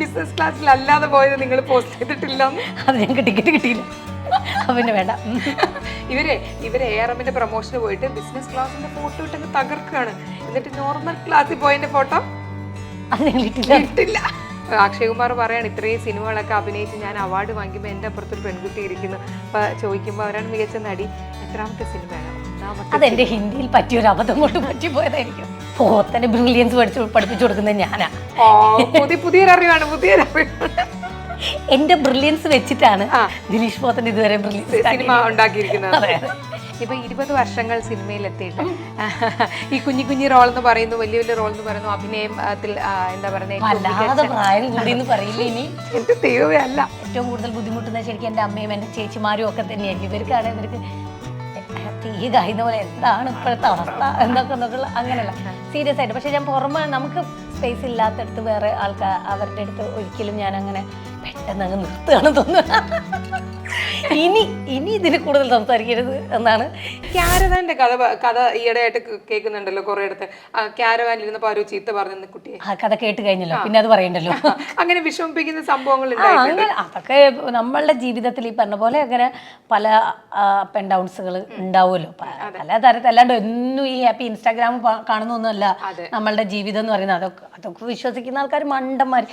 Business ക്ലാസ്സിൽ അല്ലാതെ പോയത് നിങ്ങൾ പോസ്റ്റ് ചെയ്തിട്ടില്ല. അത് ഞങ്ങൾക്ക് ടിക്കറ്റ് കിട്ടിയില്ല. അവന് വേണ്ട. ഇവരെ ഇവരെ എ ആർ എമ്മിന്റെ പ്രൊമോഷന് പോയിട്ട് ബിസിനസ് ക്ലാസ്സിന്റെ ഫോട്ടോ ഇട്ടങ്ങ് തകർക്കുകയാണ്. എന്നിട്ട് നോർമൽ ക്ലാസ്സിൽ പോയതിന്റെ ഫോട്ടോ അത് ഞങ്ങൾ ഇട്ടില്ല. ഇട്ടില്ല. അക്ഷയകുമാർ പറയാണ് ഇത്രയും സിനിമകളൊക്കെ അഭിനയിച്ച് ഞാൻ അവാർഡ് വാങ്ങിക്കുമ്പോൾ എന്റെ അപ്പുറത്തൊരു പെൺകുട്ടി ഇരിക്കുന്നു. അപ്പൊ ചോദിക്കുമ്പോൾ അവരാണ് മികച്ച നടി. എത്രാമത്തെ സിനിമയാണ്? അതെന്റെ ഹിന്ദിയിൽ പറ്റിയൊരു അബദ്ധം കൊണ്ട് പറ്റിപ്പോയതായിരിക്കും. പോത്തന്റെ ബ്രില്യൻസ് പഠിച്ചു പഠിപ്പിച്ചു കൊടുക്കുന്നത് ഞാനാ. ഓ പുതിയ പുതിയൊരു അറിവാണ് പുതിയൊരു അറിവാണ്. എന്റെ ബ്രില്യൻസ് വെച്ചിട്ടാണ് ദിലീഷ് പോത്തൻ ഇതുവരെ ബ്രില്യൻസ് സിനിമ ഉണ്ടാക്കിയിരിക്കുന്നത്. അതെ. ഇപ്പൊ ഇരുപത് വർഷങ്ങൾ സിനിമയിൽ എത്തിയിട്ട് ഈ കുഞ്ഞു കുഞ്ഞു റോൾ എന്ന് പറയുന്നു വലിയ വലിയ റോൾ എന്ന് പറയുന്നു അഭിനയത്തിൽ എന്താ പറയുന്നത് വല്ലാതെ പ്രായം കൂടി എന്ന് പറയില്ല ഇനി? എന്റെ ഏറ്റവും കൂടുതൽ ബുദ്ധിമുട്ടുന്ന ശരിക്കും എന്റെ അമ്മയും എന്റെ ചേച്ചിമാരും ഒക്കെ തന്നെയായിരിക്കും. ഇവർക്കാണ് ഇവർക്ക് തീ കായുന്ന പോലെ എന്താണ് ഇപ്പോഴത്തെ അവസ്ഥ? എന്നൊക്കെ എന്നൊക്കെയുള്ള അങ്ങനെയല്ല സീരിയസ് ആയിട്ട്. പക്ഷെ ഞാൻ പുറമെ നമുക്ക് സ്പേസ് ഇല്ലാത്തടത്ത് വേറെ ആൾക്കാർ അവരുടെ അടുത്ത് ഒരിക്കലും ഞാൻ അങ്ങനെ പെട്ടെന്ന് അങ്ങ് നിർത്തുകയാണെന്ന് തോന്നുന്നത് ഇനി ഇനി ഇതിന് കൂടുതൽ സംസാരിക്കരുത് എന്നാണ്. ക്യാരവാന്റെ കഥ കഥ ഈയിടെയായിട്ട് കേൾക്കുന്നുണ്ടല്ലോ കുറെ അടുത്ത്. ക്യാരവാനിൽ ഇരുന്നപ്പോ ആരോ ചീത്ത പറഞ്ഞ കുട്ടിയെ. ആ കഥ കേട്ട് കഴിഞ്ഞല്ലോ. പിന്നെ അത് പറയണ്ടല്ലോ. അങ്ങനെ വിഷമിപ്പിക്കുന്ന സംഭവങ്ങൾ അങ്ങനെ അതൊക്കെ നമ്മളുടെ ജീവിതത്തിൽ ഈ പറഞ്ഞ പോലെ അങ്ങനെ പല അപ്പ് ആൻഡ് ഡൗൺസുകൾ ഉണ്ടാവുമല്ലോ. പല തരത്തിൽ അല്ലാണ്ട് ഒന്നും ഈ ഹാപ്പി ഇൻസ്റ്റാഗ്രാം കാണുന്നൊന്നുമല്ല. നമ്മളുടെ ജീവിതം എന്ന് പറയുന്നത്. അതൊക്കെ അതൊക്കെ വിശ്വസിക്കുന്ന ആൾക്കാർ മണ്ടന്മാർ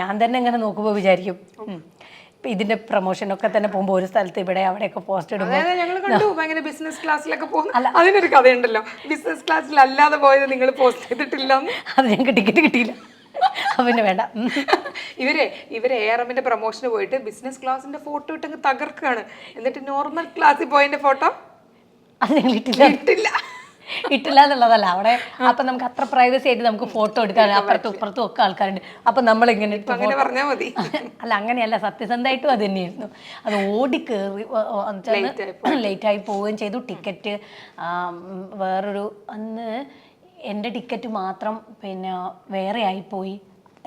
ഞാൻ തന്നെ ഇങ്ങനെ നോക്കുമ്പോൾ വിചാരിക്കും. ഇതിന്റെ പ്രൊമോഷൻ ഒക്കെ തന്നെ പോകുമ്പോൾ ഒരു സ്ഥലത്ത് ഇവിടെ അവിടെയൊക്കെ പോസ്റ്റ് ഇടുമ്പോൾ ഞങ്ങൾ കണ്ടു ഭയങ്കര ബിസിനസ് ക്ലാസ്സിലൊക്കെ പോകുന്നു അതിനൊരു കഥയുണ്ടല്ലോ. ബിസിനസ് ക്ലാസ്സിൽ അല്ലാതെ പോയത് നിങ്ങൾ പോസ്റ്റ് ചെയ്തിട്ടില്ല. അത് ഞങ്ങൾക്ക് ടിക്കറ്റ് കിട്ടിയില്ല. അവന് വേണ്ട. ഇവരെ ഇവരെ എ ആർ എമ്മിന്റെ പ്രൊമോഷന് പോയിട്ട് ബിസിനസ് ക്ലാസിന്റെ ഫോട്ടോ ഇട്ടങ്ങ് തകർക്കാണ് എന്നിട്ട് നോർമൽ ക്ലാസ്സിൽ പോയതിന്റെ ഫോട്ടോ അത് ഞങ്ങൾ ഇട്ടില്ല ഇട്ടില്ല. ഇട്ടില്ല എന്നുള്ളതല്ല. അവിടെ അപ്പൊ നമുക്ക് അത്ര പ്രൈവസി ആയിട്ട് നമുക്ക് ഫോട്ടോ എടുക്കാൻ അപ്പുറത്തും ഇപ്പുറത്തും ഒക്കെ ആൾക്കാരുണ്ട്. അപ്പൊ നമ്മൾ ഇങ്ങനെ പറഞ്ഞാൽ മതി. അല്ല അങ്ങനെയല്ല. സത്യസന്ധമായിട്ടും അത് തന്നെയായിരുന്നു. അത് ഓടി കയറി ലേറ്റ് ആയി പോവുകയും ചെയ്തു. ടിക്കറ്റ് വേറൊരു അന്ന് എന്റെ ടിക്കറ്റ് മാത്രം പിന്നെ വേറെ ആയിപ്പോയി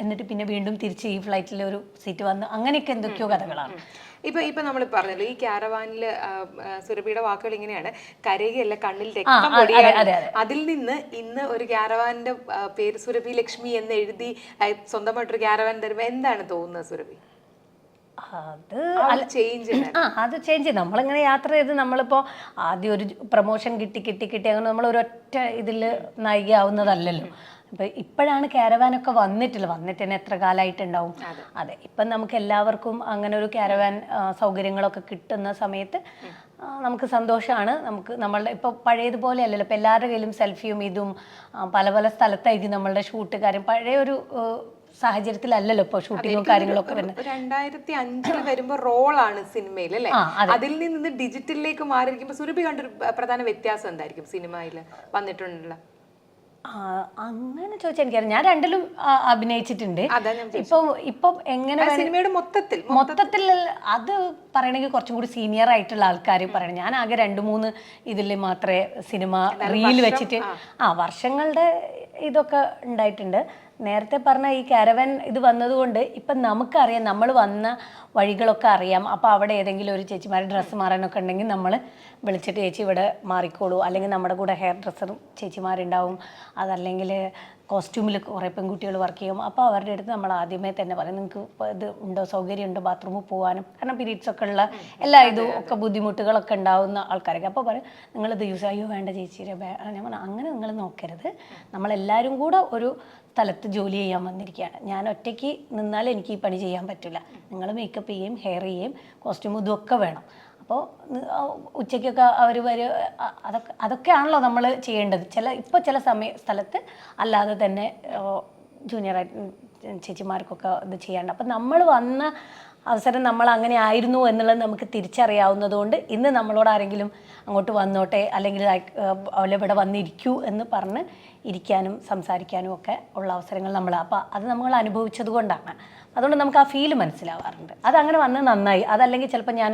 എന്നിട്ട് പിന്നെ വീണ്ടും തിരിച്ച് ഈ ഫ്ലൈറ്റിൽ ഒരു സീറ്റ് വന്ന് അങ്ങനെയൊക്കെ എന്തൊക്കെയോ കഥകളാണ്. ഇപ്പൊ ഇപ്പൊ നമ്മൾ പറഞ്ഞല്ലോ ഈ ക്യാരവാനിൽ സുരഭിയുടെ വാക്കുകൾ ഇങ്ങനെയാണ്. കരയുകയല്ല കണ്ണിൽ രക്തം പൊടിയാണ്. അതിൽ നിന്ന് ഇന്ന് ഒരു ക്യാരവാന്റെ പേര് സുരഭി ലക്ഷ്മി എന്ന് എഴുതി സ്വന്തമായിട്ട് സ്വന്തമായിട്ടൊരു ക്യാരവാൻ തരുമ്പോ എന്താണ് തോന്നുന്നത് സുരഭി? അത് ചേഞ്ച് ആ അത് ചേഞ്ച് നമ്മളിങ്ങനെ യാത്ര ചെയ്ത് നമ്മളിപ്പോൾ ആദ്യം ഒരു പ്രൊമോഷൻ കിട്ടി കിട്ടി കിട്ടി അങ്ങനെ നമ്മൾ ഒരൊറ്റ ഇതിൽ നായികയാവുന്നതല്ലല്ലോ. അപ്പൊ ഇപ്പോഴാണ് കാരവാനൊക്കെ വന്നിട്ടില്ല. വന്നിട്ട് തന്നെ എത്ര കാലമായിട്ടുണ്ടാവും അതെ. ഇപ്പം നമുക്ക് എല്ലാവർക്കും അങ്ങനെ ഒരു കാരവാൻ സൗകര്യങ്ങളൊക്കെ കിട്ടുന്ന സമയത്ത് നമുക്ക് സന്തോഷമാണ് നമുക്ക് നമ്മളുടെ ഇപ്പോൾ പഴയതുപോലെ അല്ലല്ലോ. ഇപ്പം എല്ലാവരുടെ കയ്യിലും സെൽഫിയും ഇതും പല പല സ്ഥലത്തായിരിക്കും നമ്മളുടെ ഷൂട്ട് കാര്യം. പഴയ ഒരു സാഹചര്യത്തിലല്ലല്ലോ ഇപ്പോൾ ഷൂട്ടിങ്ങും കാര്യങ്ങളൊക്കെ വരുന്നത്. രണ്ടായിരത്തി അഞ്ചിൽ വരുമ്പോൾ റോളാണ് സിനിമയിൽ അല്ലേ? അതിൽ നിന്ന് ഡിജിറ്റലിലേക്ക് മാറിയിരിക്കുമ്പോൾ സുരഭി കണ്ടൊരു പ്രധാന വ്യത്യാസം എന്തായിരിക്കും സിനിമയിൽ വന്നിട്ടുണ്ടല്ലോ അങ്ങനെ ചോദിച്ചാൽ എനിക്കറിയാം. ഞാൻ രണ്ടിലും അഭിനയിച്ചിട്ടുണ്ട്. ഇപ്പൊ ഇപ്പൊ എങ്ങനെ സിനിമയുടെ മൊത്തത്തിൽ മൊത്തത്തിൽ. അത് പറയണെങ്കിൽ കുറച്ചും കൂടി സീനിയർ ആയിട്ടുള്ള ആൾക്കാർ പറയണം. ഞാൻ ആകെ രണ്ട് മൂന്ന് ഇതിൽ മാത്രമേ സിനിമ റീൽ വെച്ചിട്ട് ആ വർഷങ്ങളുടെ ഇതൊക്കെ ഉണ്ടായിട്ടുണ്ട്. നേരത്തെ പറഞ്ഞ ഈ കാരവൻ ഇത് വന്നതുകൊണ്ട് ഇപ്പം നമുക്കറിയാം നമ്മൾ വന്ന വഴികളൊക്കെ അറിയാം. അപ്പോൾ അവിടെ ഏതെങ്കിലും ഒരു ചേച്ചിമാരെ ഡ്രസ്സ് മാറാനൊക്കെ ഉണ്ടെങ്കിൽ നമ്മൾ വിളിച്ചിട്ട് ചേച്ചി ഇവിടെ മാറിക്കോളൂ. അല്ലെങ്കിൽ നമ്മുടെ കൂടെ ഹെയർ ഡ്രസ്സറും ചേച്ചിമാരുണ്ടാവും. അതല്ലെങ്കിൽ കോസ്റ്റ്യൂമിൽ കുറേ പെൺകുട്ടികൾ വർക്ക് ചെയ്യും. അപ്പോൾ അവരുടെ അടുത്ത് നമ്മൾ ആദ്യമേ തന്നെ പറയും നിങ്ങൾക്ക് ഇത് ഉണ്ടോ? സൗകര്യം ഉണ്ടോ ബാത്റൂമിൽ പോകാനും കാരണം പീരീഡ്സ് ഒക്കെ ഉള്ള എല്ലാ ഇതും ഒക്കെ ബുദ്ധിമുട്ടുകളൊക്കെ ഉണ്ടാവുന്ന ആൾക്കാരൊക്കെ. അപ്പോൾ പറയും ഇത് യൂസ് അയ്യോ വേണ്ട ചേച്ചിയുടെ ബേ-" ഞാൻ പറഞ്ഞു അങ്ങനെ നിങ്ങൾ നോക്കരുത്. നമ്മളെല്ലാവരും കൂടെ ഒരു സ്ഥലത്ത് ജോലി ചെയ്യാൻ വന്നിരിക്കുകയാണ്. ഞാൻ ഒറ്റയ്ക്ക് നിന്നാൽ എനിക്ക് ഈ പണി ചെയ്യാൻ പറ്റില്ല നിങ്ങൾ മേക്കപ്പ് ചെയ്യും ഹെയർ ചെയ്യും കോസ്റ്റ്യൂം ഇതൊക്കെ വേണം. അപ്പോൾ ഉച്ചയ്ക്കൊക്കെ അവർ വരെ അതൊക്കെ അതൊക്കെയാണല്ലോ നമ്മൾ ചെയ്യേണ്ടത്. ചില ഇപ്പോൾ ചില സമയ സ്ഥലത്ത് അല്ലാതെ തന്നെ ജൂനിയറായിട്ട് ചേച്ചിമാർക്കൊക്കെ ഇത് ചെയ്യാണ്ട് അപ്പം നമ്മൾ വന്ന അവസരം നമ്മൾ അങ്ങനെ ആയിരുന്നു എന്നുള്ളത് നമുക്ക് തിരിച്ചറിയാവുന്നതുകൊണ്ട് ഇന്ന് നമ്മളോട് ആരെങ്കിലും അങ്ങോട്ട് വന്നോട്ടെ അല്ലെങ്കിൽ അവളെ ഇവിടെ വന്നിരിക്കൂ എന്ന് പറഞ്ഞ് ഇരിക്കാനും സംസാരിക്കാനും ഒക്കെ ഉള്ള അവസരങ്ങൾ നമ്മൾ അപ്പോൾ അത് നമ്മൾ അനുഭവിച്ചത് കൊണ്ടാണ്. അതുകൊണ്ട് നമുക്ക് ആ ഫീൽ മനസ്സിലാവാറുണ്ട്. അതങ്ങനെ വന്ന് നന്നായി. അതല്ലെങ്കിൽ ചിലപ്പോൾ ഞാൻ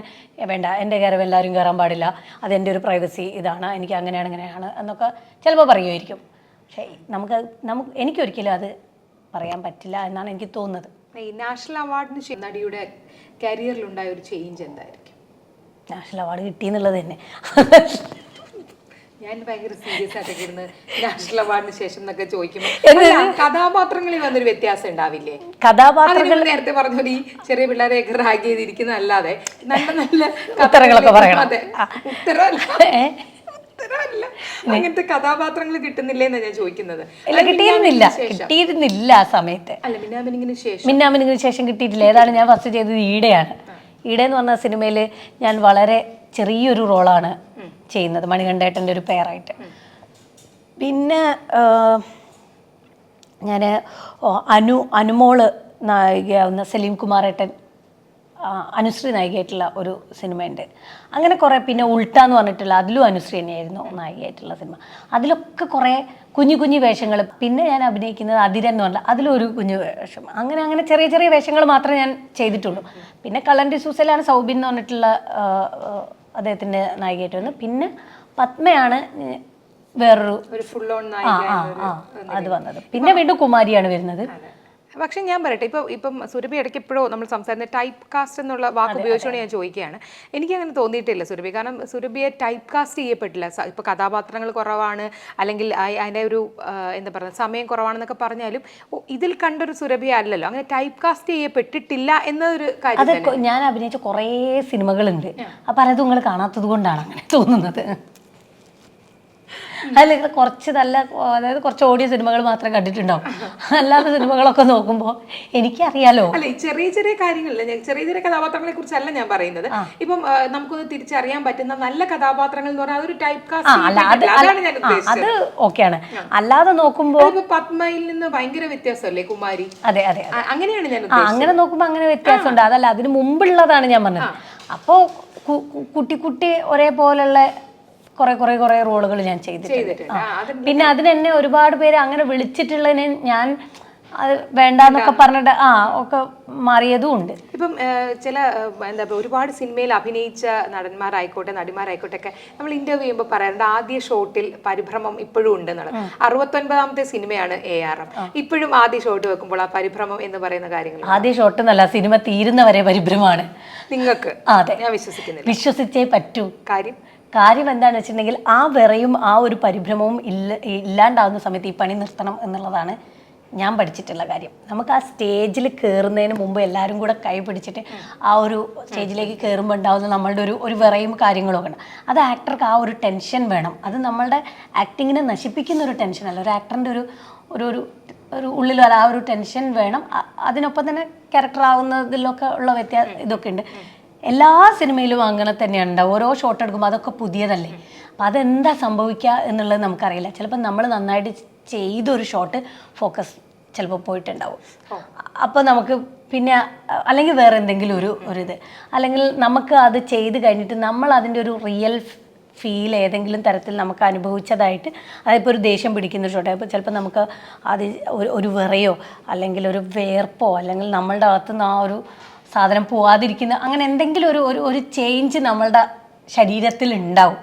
വേണ്ട എന്റെ കയറവ് എല്ലാവരും കയറാൻ പാടില്ല. അതെന്റെ ഒരു പ്രൈവസി ഇതാണ്. എനിക്ക് അങ്ങനെയാണ് ഇങ്ങനെയാണ് എന്നൊക്കെ ചിലപ്പോൾ പറയുമായിരിക്കും. പക്ഷേ നമുക്ക് നമുക്ക് എനിക്കൊരിക്കലും അത് പറയാൻ പറ്റില്ല എന്നാണ് എനിക്ക് തോന്നുന്നത്. ഈ നാഷണൽ അവാർഡിന് നടിയുടെ കരിയറിൽ ഉണ്ടായ ഒരു ചേഞ്ച് എന്തായിരിക്കും? നാഷണൽ അവാർഡ് കിട്ടി എന്നുള്ളത് തന്നെ. ഞാൻ ഭയങ്കര സീരിയസ് ആയിട്ടൊക്കെ ഇരുന്ന് നാഷണൽ അവാർഡിന് ശേഷം എന്നൊക്കെ ചോദിക്കുമ്പോൾ അല്ല, കഥാപാത്രങ്ങളിൽ വന്നൊരു വ്യത്യാസം ഉണ്ടാവില്ലേ? നേരത്തെ പറഞ്ഞ പോലെ ഈ ചെറിയ പിള്ളേരെയൊക്കെ റാഗ് ചെയ്തിരിക്കുന്നതല്ലാതെ നല്ല നല്ല ഉത്തരങ്ങളൊക്കെ പറയണം. അതെ ഉത്തരവല്ല ഉത്തരവല്ല അങ്ങനത്തെ കഥാപാത്രങ്ങൾ കിട്ടുന്നില്ലേന്നാ ഞാൻ ചോദിക്കുന്നത്. അല്ല കിട്ടിയിരുന്നില്ല. കിട്ടിയിരുന്നില്ല ആ സമയത്ത്. അല്ല മിന്നാമിനിങ്ങിന് ശേഷം. മിന്നാമിനിങ്ങിന് ശേഷം കിട്ടിയിട്ടില്ല. ഏതാണ് ഞാൻ ഫസ്റ്റ് ചെയ്തത്? ഈടെയാണ്. ഈടെ എന്ന് പറഞ്ഞ സിനിമയിൽ ഞാൻ വളരെ ചെറിയൊരു റോളാണ് ചെയ്യുന്നത് മണികണ്ഠേട്ടന്റെ ഒരു പേരായിട്ട് പിന്നെ ഞാൻ അനു അനുമോൾ നായികയാവുന്ന സലീം കുമാറേട്ടൻ അനുശ്രീ നായികയായിട്ടുള്ള ഒരു സിനിമയുണ്ട്. അങ്ങനെ കുറേ പിന്നെ ഉൾട്ട എന്ന് പറഞ്ഞിട്ടുള്ള അതിലും അനുശ്രീ തന്നെയായിരുന്നു നായികയായിട്ടുള്ള സിനിമ. അതിലൊക്കെ കുറേ കുഞ്ഞു കുഞ്ഞു വേഷങ്ങൾ പിന്നെ ഞാൻ അഭിനയിക്കുന്നത് അതിരൻ എന്ന് പറഞ്ഞാൽ അതിലൊരു കുഞ്ഞു വേഷം. അങ്ങനെ അങ്ങനെ ചെറിയ ചെറിയ വേഷങ്ങൾ മാത്രമേ ഞാൻ ചെയ്തിട്ടുള്ളൂ. പിന്നെ കള്ളൻ സൂസലാണ് സൗബിൻ എന്ന് പറഞ്ഞിട്ടുള്ള അദ്ദേഹത്തിന്റെ നായികയായിട്ട് വന്നത് പിന്നെ പത്മയാണ് വേറൊരു ഫുൾ ഓൺ ആ ആ അത് വന്നത്. പിന്നെ വീണ്ടും കുമാരിയാണ് വരുന്നത്. പക്ഷെ ഞാൻ പറയട്ടെ ഇപ്പൊ ഇപ്പം സുരഭി ഇടയ്ക്ക് എപ്പോഴോ നമ്മൾ സംസാരിക്കുന്ന ടൈപ്പ് കാസ്റ്റ് എന്നുള്ള വാക്ക് ഉപയോഗിച്ചുകൊണ്ട് ഞാൻ ചോദിക്കുകയാണ്. എനിക്ക് അങ്ങനെ തോന്നിയിട്ടില്ല സുരഭി. കാരണം സുരഭിയെ ടൈപ്പ് കാസ്റ്റ് ചെയ്യപ്പെട്ടില്ല. ഇപ്പോൾ ഇപ്പൊ കഥാപാത്രങ്ങൾ കുറവാണ് അല്ലെങ്കിൽ അതിന്റെ ഒരു എന്താ പറയുക സമയം കുറവാണെന്നൊക്കെ പറഞ്ഞാലും ഇതിൽ കണ്ടൊരു സുരഭി അല്ലല്ലോ അങ്ങനെ ടൈപ്പ് കാസ്റ്റ് ചെയ്യപ്പെട്ടിട്ടില്ല എന്നൊരു കാര്യം ഞാൻ അഭിനയിച്ച കുറേ സിനിമകളുണ്ട്. അപ്പോൾ പലതും നിങ്ങൾ കാണാത്തത് കൊണ്ടാണ് അങ്ങനെ തോന്നുന്നത്. അതിൽ കുറച്ച് നല്ല അതായത് കുറച്ച് ഓടിയ സിനിമകൾ മാത്രം കണ്ടിട്ടുണ്ടാവും. അല്ലാത്ത സിനിമകളൊക്കെ നോക്കുമ്പോൾ എനിക്കറിയാലോ. അല്ലെ ചെറിയ ചെറിയ കാര്യങ്ങളില്ല ചെറിയ ചെറിയ കഥാപാത്രങ്ങളെ കുറിച്ചല്ല ഞാൻ പറയുന്നത്. ഇപ്പം നമുക്കൊന്ന് തിരിച്ചറിയാൻ പറ്റുന്ന നല്ല കഥാപാത്രങ്ങൾ എന്ന് പറഞ്ഞാൽ അതൊരു ടൈപ്പ് കാസ്റ്റ് അത് ഓക്കെയാണ്. അല്ലാതെ നോക്കുമ്പോൾ പത്മയിൽ നിന്ന് ഭയങ്കര വ്യത്യാസമല്ലേ കുമാരി? അതെ അതെ അങ്ങനെയാണ് ഞാൻ അങ്ങനെ നോക്കുമ്പോൾ അങ്ങനെ വ്യത്യാസമുണ്ട്. അതല്ല അതിന് മുമ്പുള്ളതാണ് ഞാൻ പറഞ്ഞത്. അപ്പോൾ കുട്ടി കുട്ടി ഒരേപോലുള്ള കുറെ കുറെ കുറെ റോളുകൾ ഞാൻ ചെയ്തിട്ടുണ്ട്. പിന്നെ അതിനെന്നെ ഒരുപാട് പേര് അങ്ങനെ വിളിച്ചിട്ടുള്ളതിന് ഞാൻ അത് വേണ്ടെന്നൊക്കെ പറഞ്ഞിട്ട് ആ ഒക്കെ മാറിയതും ഉണ്ട്. ഇപ്പം ചില എന്താ പറയുക ഒരുപാട് സിനിമയിൽ അഭിനയിച്ച നടന്മാരായിക്കോട്ടെ നടിമാരായിക്കോട്ടെ ഒക്കെ നമ്മൾ ഇന്റർവ്യൂ ചെയ്യുമ്പോൾ പറയാറുണ്ട് ആദ്യ ഷോട്ടിൽ പരിഭ്രമം ഇപ്പോഴും ഉണ്ട് എന്നുള്ളത് അറുപത്തൊൻപതാമത്തെ സിനിമയാണ് എ ആർ എം ഇപ്പോഴും ആദ്യ ഷോട്ട് വെക്കുമ്പോൾ ആ പരിഭ്രമം എന്ന് പറയുന്ന കാര്യങ്ങൾ ആദ്യ ഷോട്ട് എന്നല്ല സിനിമ തീരുന്നവരെ പരിഭ്രമാണ് നിങ്ങൾക്ക്? അതെ. ഞാൻ വിശ്വസിക്കുന്നില്ല. വിശ്വസിച്ചേ പറ്റൂ. കാര്യം? കാര്യം എന്താണെന്ന് വെച്ചിട്ടുണ്ടെങ്കിൽ ആ വിറയും ആ ഒരു പരിഭ്രമവും ഇല്ല ഇല്ലാണ്ടാവുന്ന സമയത്ത് ഈ പണി നിർത്തണം എന്നുള്ളതാണ് ഞാൻ പഠിച്ചിട്ടുള്ള കാര്യം. നമുക്ക് ആ സ്റ്റേജിൽ കയറുന്നതിന് മുമ്പ് എല്ലാവരും കൂടെ കൈ പിടിച്ചിട്ട് ആ ഒരു സ്റ്റേജിലേക്ക് കയറുമ്പോൾ ഉണ്ടാവുന്ന നമ്മളുടെ ഒരു ഒരു വിറയും കാര്യങ്ങളൊക്കെ ഉണ്ട്. അത് ആക്ടർക്ക് ആ ഒരു ടെൻഷൻ വേണം. അത് നമ്മളുടെ ആക്ടിങ്ങിനെ നശിപ്പിക്കുന്ന ഒരു ടെൻഷനല്ല ഒരു ആക്ടറിന്റെ ഒരു ഒരു ഒരു ഒരു ഉള്ളിൽ ആ ഒരു ടെൻഷൻ വേണം. അതിനൊപ്പം തന്നെ ക്യാരക്ടർ ആവുന്നതിലൊക്കെ ഉള്ള വ്യത്യാസം ഇതൊക്കെ ഉണ്ട്. എല്ലാ സിനിമയിലും അങ്ങനെ തന്നെയാണ് ഉണ്ടാവുക ഓരോ ഷോട്ട് എടുക്കുമ്പോൾ അതൊക്കെ പുതിയതല്ലേ? അപ്പം അതെന്താ സംഭവിക്കുക എന്നുള്ളത് നമുക്കറിയില്ല. ചിലപ്പോൾ നമ്മൾ നന്നായിട്ട് ചെയ്തൊരു ഷോട്ട് ഫോക്കസ് ചിലപ്പോൾ പോയിട്ടുണ്ടാവും. അപ്പോൾ നമുക്ക് പിന്നെ അല്ലെങ്കിൽ വേറെ എന്തെങ്കിലും ഒരു ഒരു ഇത്. അല്ലെങ്കിൽ നമുക്ക് അത് ചെയ്ത് കഴിഞ്ഞിട്ട് നമ്മൾ അതിന്റെ ഒരു റിയൽ ഫീൽ ഏതെങ്കിലും തരത്തിൽ നമുക്ക് അനുഭവിച്ചതായിട്ട് അതിപ്പോൾ ഒരു ദേഷ്യം പിടിക്കുന്ന ഷോട്ട് അപ്പോൾ ചിലപ്പോൾ നമുക്ക് അത് ഒരു ഒരു വിറയോ അല്ലെങ്കിൽ ഒരു വേർപ്പോ അല്ലെങ്കിൽ നമ്മളുടെ അകത്തുനിന്ന് ആ ഒരു സാധനം പോവാതിരിക്കുന്ന അങ്ങനെ എന്തെങ്കിലും ഒരു ഒരു ഒരു ചേഞ്ച് നമ്മളുടെ ശരീരത്തിൽ ഉണ്ടാവും.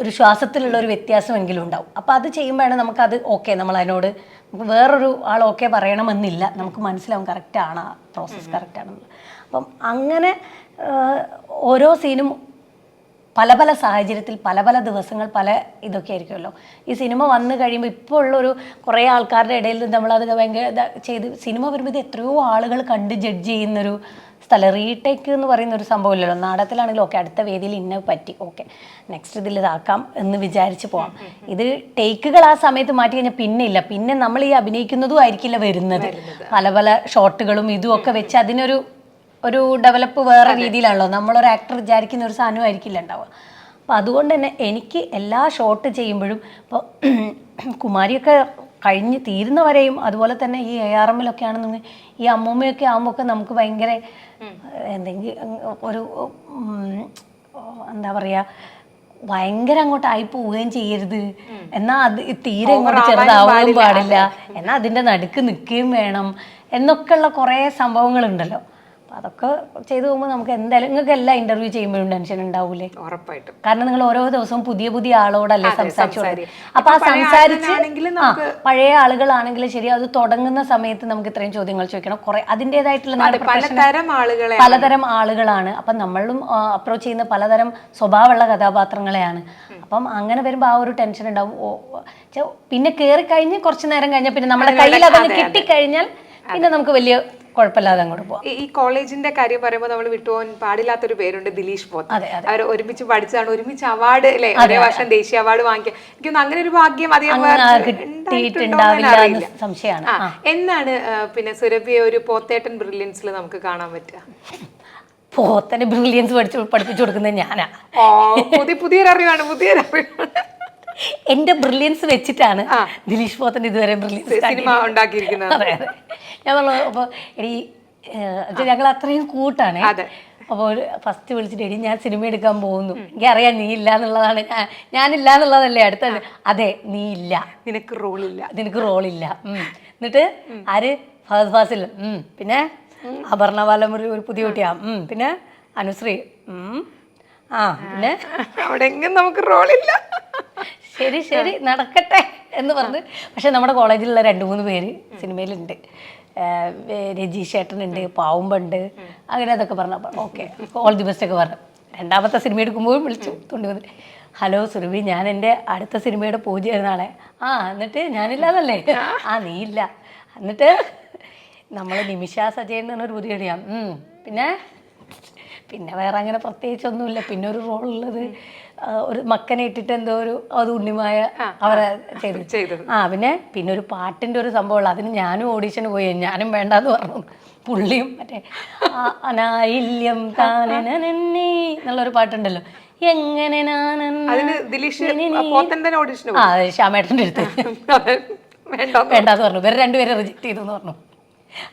ഒരു ശ്വാസത്തിലുള്ള ഒരു വ്യത്യാസമെങ്കിലും ഉണ്ടാവും. അപ്പോൾ അത് ചെയ്യുമ്പോഴാണ് നമുക്കത് ഓക്കെ നമ്മൾ അതിനോട് നമുക്ക് വേറൊരു ആൾ ഓക്കെ പറയണമെന്നില്ല. നമുക്ക് മനസ്സിലാവും കറക്റ്റാണ് ആ പ്രോസസ്സ് കറക്റ്റാണെന്ന് അപ്പം അങ്ങനെ ഓരോ സീനും പല പല സാഹചര്യത്തിൽ പല പല ദിവസങ്ങൾ പല ഇതൊക്കെ ആയിരിക്കുമല്ലോ. ഈ സിനിമ വന്നു കഴിയുമ്പോൾ ഇപ്പോൾ ഉള്ളൊരു കുറേ ആൾക്കാരുടെ ഇടയിൽ നമ്മളത് ഭയങ്കര ചെയ്ത് സിനിമ വരുമ്പോൾ ഇത് എത്രയോ ആളുകൾ കണ്ട് ജഡ്ജ് ചെയ്യുന്നൊരു സ്ഥലം റീടേക്ക് എന്ന് പറയുന്ന ഒരു സംഭവമില്ലല്ലോ നാടകത്തിലാണെങ്കിലും ഓക്കെ അടുത്ത വേദിയിൽ ഇന്ന പറ്റി ഓക്കെ. നെക്സ്റ്റ് ഇതിൽ ഇതാക്കാം എന്ന് വിചാരിച്ച് പോവാം. ഇത് ടേക്കുകൾ ആ സമയത്ത് മാറ്റി കഴിഞ്ഞാൽ പിന്നെ ഇല്ല. പിന്നെ നമ്മൾ ഈ അഭിനയിക്കുന്നതും ആയിരിക്കില്ല വരുന്നത്. പല പല ഷോട്ടുകളും ഇതും ഒക്കെ വെച്ച് അതിനൊരു ഒരു ഡെവലപ്പ് വേറെ രീതിയിലാണല്ലോ. നമ്മളൊരു ആക്ടർ വിചാരിക്കുന്ന ഒരു സാധനം ആയിരിക്കില്ല ഉണ്ടാവുക. അപ്പം അതുകൊണ്ട് തന്നെ എനിക്ക് എല്ലാ ഷോട്ട് ചെയ്യുമ്പോഴും ഇപ്പോൾ കുമാരിയൊക്കെ കഴിഞ്ഞ് തീരുന്നവരെയും അതുപോലെ തന്നെ ഈ എ ആർ എമ്മിലൊക്കെ ആണെന്നുണ്ടെങ്കിൽ ഈ അമ്മൂമ്മയൊക്കെ ആകുമ്പോൾ നമുക്ക് ഭയങ്കര എന്തെങ്കിലും ഒരു എന്താ പറയുക ഭയങ്കര അങ്ങോട്ട് ആയി പോവുകയും ചെയ്യരുത്. എന്നാൽ അത് തീരെ ഇങ്ങോട്ട് ചെറുതാവുകയും പാടില്ല. എന്നാൽ അതിന്റെ നടുക്ക് നിൽക്കുകയും വേണം. എന്നൊക്കെയുള്ള കുറേ സംഭവങ്ങളുണ്ടല്ലോ. അതൊക്കെ ചെയ്തു പോകുമ്പോൾ നമുക്ക് എന്തായാലും നിങ്ങൾക്ക് എല്ലാ ഇന്റർവ്യൂ ചെയ്യുമ്പോഴും ടെൻഷൻ ഉണ്ടാവൂലേ? ഉറപ്പായിട്ടും. കാരണം നിങ്ങൾ ഓരോ ദിവസവും പുതിയ പുതിയ ആളോടല്ലേ സംസാരിച്ചു. അപ്പൊ ആ സംസാരിച്ച് പഴയ ആളുകളാണെങ്കിലും ശരി അത് തുടങ്ങുന്ന സമയത്ത് നമുക്ക് ഇത്രയും ചോദ്യങ്ങൾ ചോദിക്കണം. കുറെ അതിന്റെതായിട്ടുള്ള ആളുകളെ പലതരം ആളുകളാണ്. അപ്പൊ നമ്മളും അപ്രോച്ച് ചെയ്യുന്ന പലതരം സ്വഭാവമുള്ള കഥാപാത്രങ്ങളെയാണ്. അപ്പം അങ്ങനെ വരുമ്പോൾ ആ ഒരു ടെൻഷൻ ഉണ്ടാവും. പിന്നെ കയറി കഴിഞ്ഞ് കുറച്ച് നേരം കഴിഞ്ഞാൽ പിന്നെ നമ്മുടെ കയ്യിൽ അതങ്ങ് കിട്ടിക്കഴിഞ്ഞാൽ പിന്നെ നമുക്ക് വലിയ കുഴപ്പമില്ലാതെ അങ്ങോട്ട് പോവാം. ഈ- കോളേജിന്റെ കാര്യം പറയുമ്പോൾ നമ്മൾ വിട്ടുപോകാൻ പാടില്ലാത്തൊരു പേരുണ്ട് ദിലീഷ് പോത്ത്. അവർ ഒരുമിച്ച് പഠിച്ചാണ് ഒരുമിച്ച് അവാർഡ് അല്ലേ? ഒരേ വർഷം ദേശീയ അവാർഡ് വാങ്ങിക്കുക എനിക്കൊന്ന് അങ്ങനെ ഒരു ഭാഗ്യം അധികം. സംശയമാണ്. എന്നാണ് പിന്നെ സുരഭിയെ ഒരു പോത്തേട്ടൻ ബ്രില്യൻസിൽ നമുക്ക് കാണാൻ പറ്റുക? പോത്തന് ബ്രില്യൻസ് പഠിച്ചു പഠിപ്പിച്ചു കൊടുക്കുന്നത് ഞാനാ. പുതിയ പുതിയൊരു അറിവാണ് പുതിയൊരു അറിവാണ് എന്റെ ബ്രില്യൻസ് വെച്ചിട്ടാണ് ദിലീഷ് പോത്തൻ ഇതുവരെ ബ്രില്യൻസ് സിനിമ ഉണ്ടാക്കിയിരിക്കുന്നത്. അതെ അതെ. ഞാൻ പറഞ്ഞു അപ്പോൾ എടി ഞങ്ങൾ അത്രയും കൂട്ടാണ്. അപ്പൊ അപ്പോൾ ഫസ്റ്റ് വിളിച്ചിട്ട് എടി ഞാൻ സിനിമ എടുക്കാൻ പോകുന്നു. എനിക്കറിയാം നീ ഇല്ല എന്നുള്ളതാണ്. ഞാൻ- ഞാനില്ല എന്നുള്ളതല്ലേ അടുത്ത അതെ നീ ഇല്ല. നിനക്ക് റോൾ ഇല്ല. നിനക്ക് റോൾ ഇല്ല. എന്നിട്ട് ആര്? ഫഹദ് ഫാസിൽ. പിന്നെ അപർണ ബാലമുറി ഒരു പുതിയ കുട്ടിയാ. പിന്നെ അനുശ്രീ. ആ പിന്നെ അവിടെ എങ്ങും നമുക്ക് റോളില്ല ശരി ശരി നടക്കട്ടെ എന്ന് പറഞ്ഞ്. പക്ഷെ നമ്മുടെ കോളേജിലുള്ള രണ്ട് മൂന്ന് പേര് സിനിമയിലുണ്ട്. രജീഷ് ചേട്ടനുണ്ട് പാവുമ്പുണ്ട് അങ്ങനെ അതൊക്കെ പറഞ്ഞു. അപ്പം ഓക്കെ. ഓൾ ദി ബെസ്റ്റ് ഒക്കെ പറഞ്ഞു. രണ്ടാമത്തെ സിനിമ എടുക്കുമ്പോഴും വിളിച്ചു തൊണ്ടി വന്നിട്ട് ഹലോ സുരഭി ഞാൻ എന്റെ അടുത്ത സിനിമയുടെ നാളെ ആ എന്നിട്ട് ഞാനില്ലാതല്ലേ? ആ. നീ ഇല്ല എന്നിട്ട് നമ്മൾ നിമിഷ സജയൻ എന്ന് പറഞ്ഞൊരു പുതിയ കളിയാണ് പിന്നെ? പിന്നെ വേറെ അങ്ങനെ പ്രത്യേകിച്ചൊന്നുമില്ല. പിന്നെ ഒരു ആ, ഒരു മക്കനെ ഇട്ടിട്ട് എന്തോ ഒരു അത് ഉണ്ണിമായ അവരെ ചെയ്തു. ആ പിന്നെ പിന്നെ ഒരു പാട്ടിന്റെ ഒരു സംഭവമുള്ള അതിന് ഞാനും ഓഡീഷന് പോയി. ഞാനും വേണ്ടാന്ന് പറഞ്ഞു. പുള്ളിയും മറ്റേ അനായില്യം താനനനന്നേ എന്നുള്ളൊരു പാട്ടുണ്ടല്ലോ. എങ്ങനെ ആ ശ്യാമേട്ടന്റെ അടുത്ത്. വേണ്ട വേണ്ടാന്ന് പറഞ്ഞു. ഇവർ രണ്ടുപേരെ റിജക്ട് ചെയ്തു എന്ന് പറഞ്ഞു.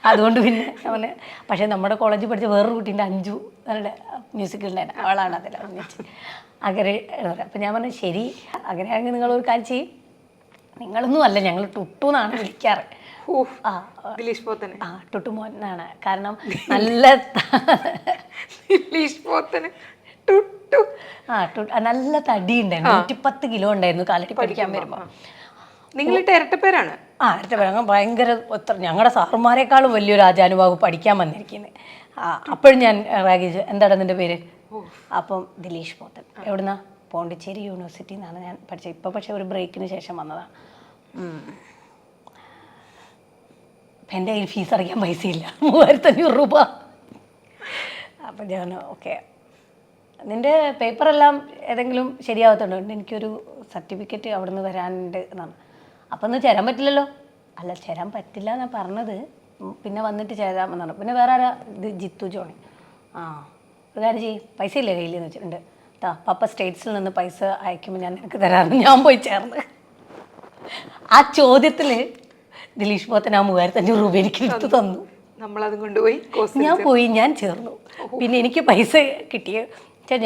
അതുകൊണ്ട് പിന്നെ അവന് പക്ഷേ നമ്മുടെ കോളേജിൽ പഠിച്ച വേറൊരു കുട്ടീന്റെ അഞ്ചു അവരുടെ മ്യൂസിക് ഉണ്ടായിരുന്നു അവളാണ് അതിൽ അഭിനയിച്ച് അങ്ങനെ അപ്പം ഞാൻ പറഞ്ഞു ശരി അങ്ങനെയാണെങ്കിൽ നിങ്ങളൊരു കാര്യം ചെയ്യും. നിങ്ങളൊന്നും അല്ല ഞങ്ങൾ ടുട്ടു എന്നാണ് വിളിക്കാറ്. ആ ദിലീഷ് പോത്തന്. ആ ടുട്ടു മോൻ എന്നാണ് കാരണം നല്ല ദിലീഷ് പോത്തന്. ടുട്ടു. ആ നല്ല തടി ഉണ്ടായിരുന്നു നൂറ്റിപ്പത്ത് കിലോ ഉണ്ടായിരുന്നു കാലടി പഠിക്കാൻ വരുമ്പോൾ നിങ്ങളിട്ട് ഇരട്ടപ്പേരാണ്? ആ ഇരട്ടപ്പേരാണ് ഭയങ്കര ഞങ്ങളുടെ സാറുമാരെക്കാളും വലിയൊരു ആചാനുഭാവ് പഠിക്കാൻ വന്നിരിക്കുന്നത് അപ്പോഴും ഞാൻ റാഗേജ് എന്താണ് നിന്റെ പേര്? അപ്പം ദിലീഷ് പോത്തൻ. എവിടുന്ന? പോണ്ടിച്ചേരി യൂണിവേഴ്സിറ്റി നിന്നാണ് ഞാൻ പഠിച്ചത്. ഇപ്പോൾ പക്ഷേ ഒരു ബ്രേക്കിന് ശേഷം വന്നതാണ്. അപ്പം എന്റെ കയ്യിൽ ഫീസ് അടയ്ക്കാൻ പൈസയില്ല. മൂവായിരത്തഞ്ഞൂറ് രൂപ. അപ്പം ഞാൻ ഓക്കെ നിന്റെ പേപ്പറെല്ലാം ഏതെങ്കിലും ശരിയാവത്തുണ്ടോ? എനിക്കൊരു സർട്ടിഫിക്കറ്റ് അവിടെ നിന്ന് വരാനുണ്ട് എന്നാണ്. അപ്പം ഒന്ന് ചേരാൻ പറ്റില്ലല്ലോ? അല്ല ചേരാൻ പറ്റില്ല എന്നാണ് പറഞ്ഞത്. പിന്നെ വന്നിട്ട് ചേരാമെന്നാണ്. പിന്നെ വേറെ ആരാ? ഇത് ജിത്തു ജോണി. ആ. ഒരു കാര്യം ചെയ്യും പൈസ ഇല്ലേ കയ്യിൽ എന്ന് വെച്ചിട്ടുണ്ട്. താ പപ്പ സ്റ്റേറ്റ്സിൽ നിന്ന് പൈസ അയക്കുമ്പോൾ ഞാൻ നിനക്ക് തരാറുണ്ട്. ഞാൻ പോയി ചേർന്ന്. ആ ചോദ്യത്തിൽ ദിലീഷ് പോത്തൻ ആ മൂവായിരത്തി അഞ്ഞൂറ് രൂപ എനിക്ക് എടുത്ത് തന്നു. നമ്മളതും കൊണ്ടുപോയി ഞാൻ പോയി ഞാൻ ചേർന്നു. പിന്നെ എനിക്ക് പൈസ കിട്ടിയ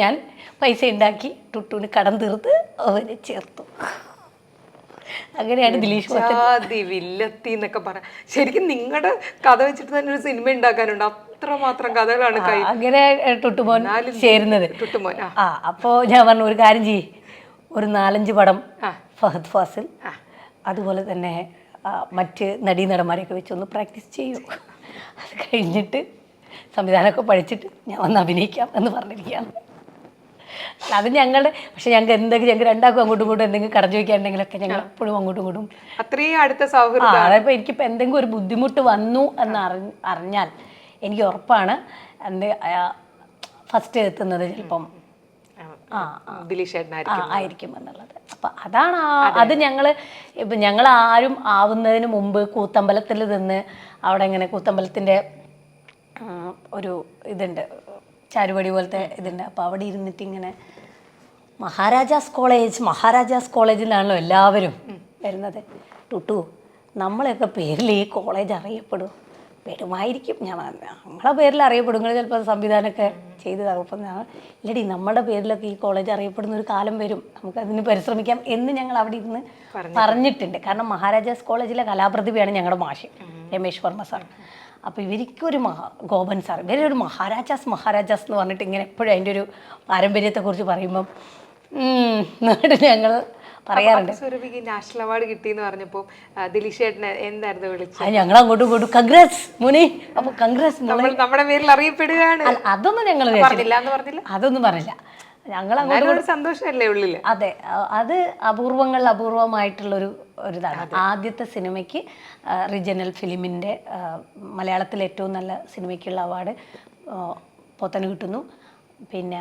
ഞാൻ പൈസ ഉണ്ടാക്കി ടുട്ടുവിന് കടം തീർത്ത് അവനെ ചേർത്തു. അങ്ങനെയാണ് ദിലീഷ് വില്ലത്തി എന്നൊക്കെ പറ. ശരിക്കും നിങ്ങളുടെ കഥ വെച്ചിട്ട് തന്നെ ഒരു സിനിമ ഉണ്ടാക്കാനുണ്ട്? അത്രമാത്രം കഥകളാണ് അങ്ങനെ ടുട്ടുമോൻ ചേരുന്നത്. ടുട്ടുമോൻ ആ. അപ്പോ അപ്പോൾ ഞാൻ പറഞ്ഞു ഒരു കാര്യം ചെയ്യ്. ഒരു നാലഞ്ച് പടം ഫഹദ് ഫാസിൽ അതുപോലെ തന്നെ മറ്റ് നടീനടന്മാരെയൊക്കെ വെച്ച് ഒന്ന് പ്രാക്ടീസ് ചെയ്യൂ. അത് കഴിഞ്ഞിട്ട് സംവിധാനമൊക്കെ പഠിച്ചിട്ട് ഞാൻ വന്ന് അഭിനയിക്കാം എന്ന് പറഞ്ഞിരിക്കുകയാണ്. അത് ഞങ്ങളുടെ പക്ഷെ ഞങ്ങൾക്ക് എന്തെങ്കിലും ഞങ്ങൾക്ക് രണ്ടാൾക്കും അങ്ങോട്ടും ഇങ്ങോട്ടും എന്തെങ്കിലും കടഞ്ഞു വയ്ക്കാനുണ്ടെങ്കിലൊക്കെ ഞങ്ങൾ എപ്പോഴും അങ്ങോട്ടും ഇങ്ങോട്ടും അത്രയും അടുത്ത സൗഹൃദം അതായപ്പോൾ എനിക്കിപ്പോൾ എന്തെങ്കിലും ഒരു ബുദ്ധിമുട്ട് വന്നു എന്ന് അറിഞ്ഞാൽ എനിക്ക് ഉറപ്പാണ്. എന്റെ ഫസ്റ്റ് എത്തുന്നത് ചിലപ്പം ആയിരിക്കും എന്നുള്ളത്. അപ്പം അതാണ് അത് ഞങ്ങൾ ഇപ്പം ഞങ്ങൾ ആരും ആവുന്നതിന് മുമ്പ് കൂത്തമ്പലത്തിൽ നിന്ന് അവിടെ ഇങ്ങനെ കൂത്തമ്പലത്തിന്റെ ഒരു ഇതുണ്ട് ചാരുപടി പോലത്തെ ഇതുണ്ട്. അപ്പോൾ അവിടെ ഇരുന്നിട്ട് ഇങ്ങനെ മഹാരാജാസ് കോളേജ് മഹാരാജാസ് കോളേജിലാണല്ലോ എല്ലാവരും വരുന്നത്. ടുട്ടു നമ്മളെയൊക്കെ പേരിൽ ഈ കോളേജ് അറിയപ്പെടും. പെരുമായിരിക്കും. ഞാൻ നമ്മളെ പേരിൽ അറിയപ്പെടും നിങ്ങൾ ചിലപ്പോൾ സംവിധാനമൊക്കെ ചെയ്ത് തറപ്പം ഞാൻ ഇല്ലടി നമ്മുടെ പേരിലൊക്കെ ഈ കോളേജ് അറിയപ്പെടുന്ന ഒരു കാലം വരും. നമുക്ക് അതിന് പരിശ്രമിക്കാം എന്ന് ഞങ്ങൾ അവിടെ ഇരുന്ന് പറഞ്ഞിട്ടുണ്ട്. കാരണം മഹാരാജാസ് കോളേജിലെ കലാപ്രതിഭയാണ് ഞങ്ങളുടെ മാഷ് രമേശ് വർമ്മ സാർ. അപ്പോൾ ഇവർക്കൊരു മഹാ ഗോപൻ സാർ ഇവരൊരു മഹാരാജാസ് മഹാരാജാസ് എന്ന് പറഞ്ഞിട്ട് ഇങ്ങനെ എപ്പോഴും അതിന്റെ ഒരു പാരമ്പര്യത്തെക്കുറിച്ച് പറയുമ്പം എന്നിട്ട് ഞങ്ങൾ പറയാറുണ്ട്. സുരഭിക്ക് നാഷണൽ അവാർഡ് കിട്ടിയെന്ന് പറഞ്ഞപ്പോൾ ദിലീഷ് ചേട്ടനെ എന്തായിരുന്നു വിളിച്ചത്? ഞങ്ങൾ അങ്ങോട്ടും ഇങ്ങോട്ടും കൺഗ്രസ് മുനി. അപ്പോൾ കൺഗ്രസ് നമ്മുടെ പേരിൽ അറിയപ്പെടുകയാണ്. അതൊന്നും ഞങ്ങൾ പറഞ്ഞില്ല എന്ന് അതൊന്നും പറഞ്ഞില്ല. ഞങ്ങൾ അങ്ങോട്ട് സന്തോഷമല്ലേ ഉള്ളിൽ? അതെ അത് അപൂർവങ്ങളിൽ അപൂർവമായിട്ടുള്ളൊരു ഒരിതാണ്. ആദ്യത്തെ സിനിമയ്ക്ക് റീജിയണൽ ഫിലിമിന്റെ മലയാളത്തിലെ ഏറ്റവും നല്ല സിനിമയ്ക്കുള്ള അവാർഡ് പൊത്തന് കിട്ടുന്നു. പിന്നെ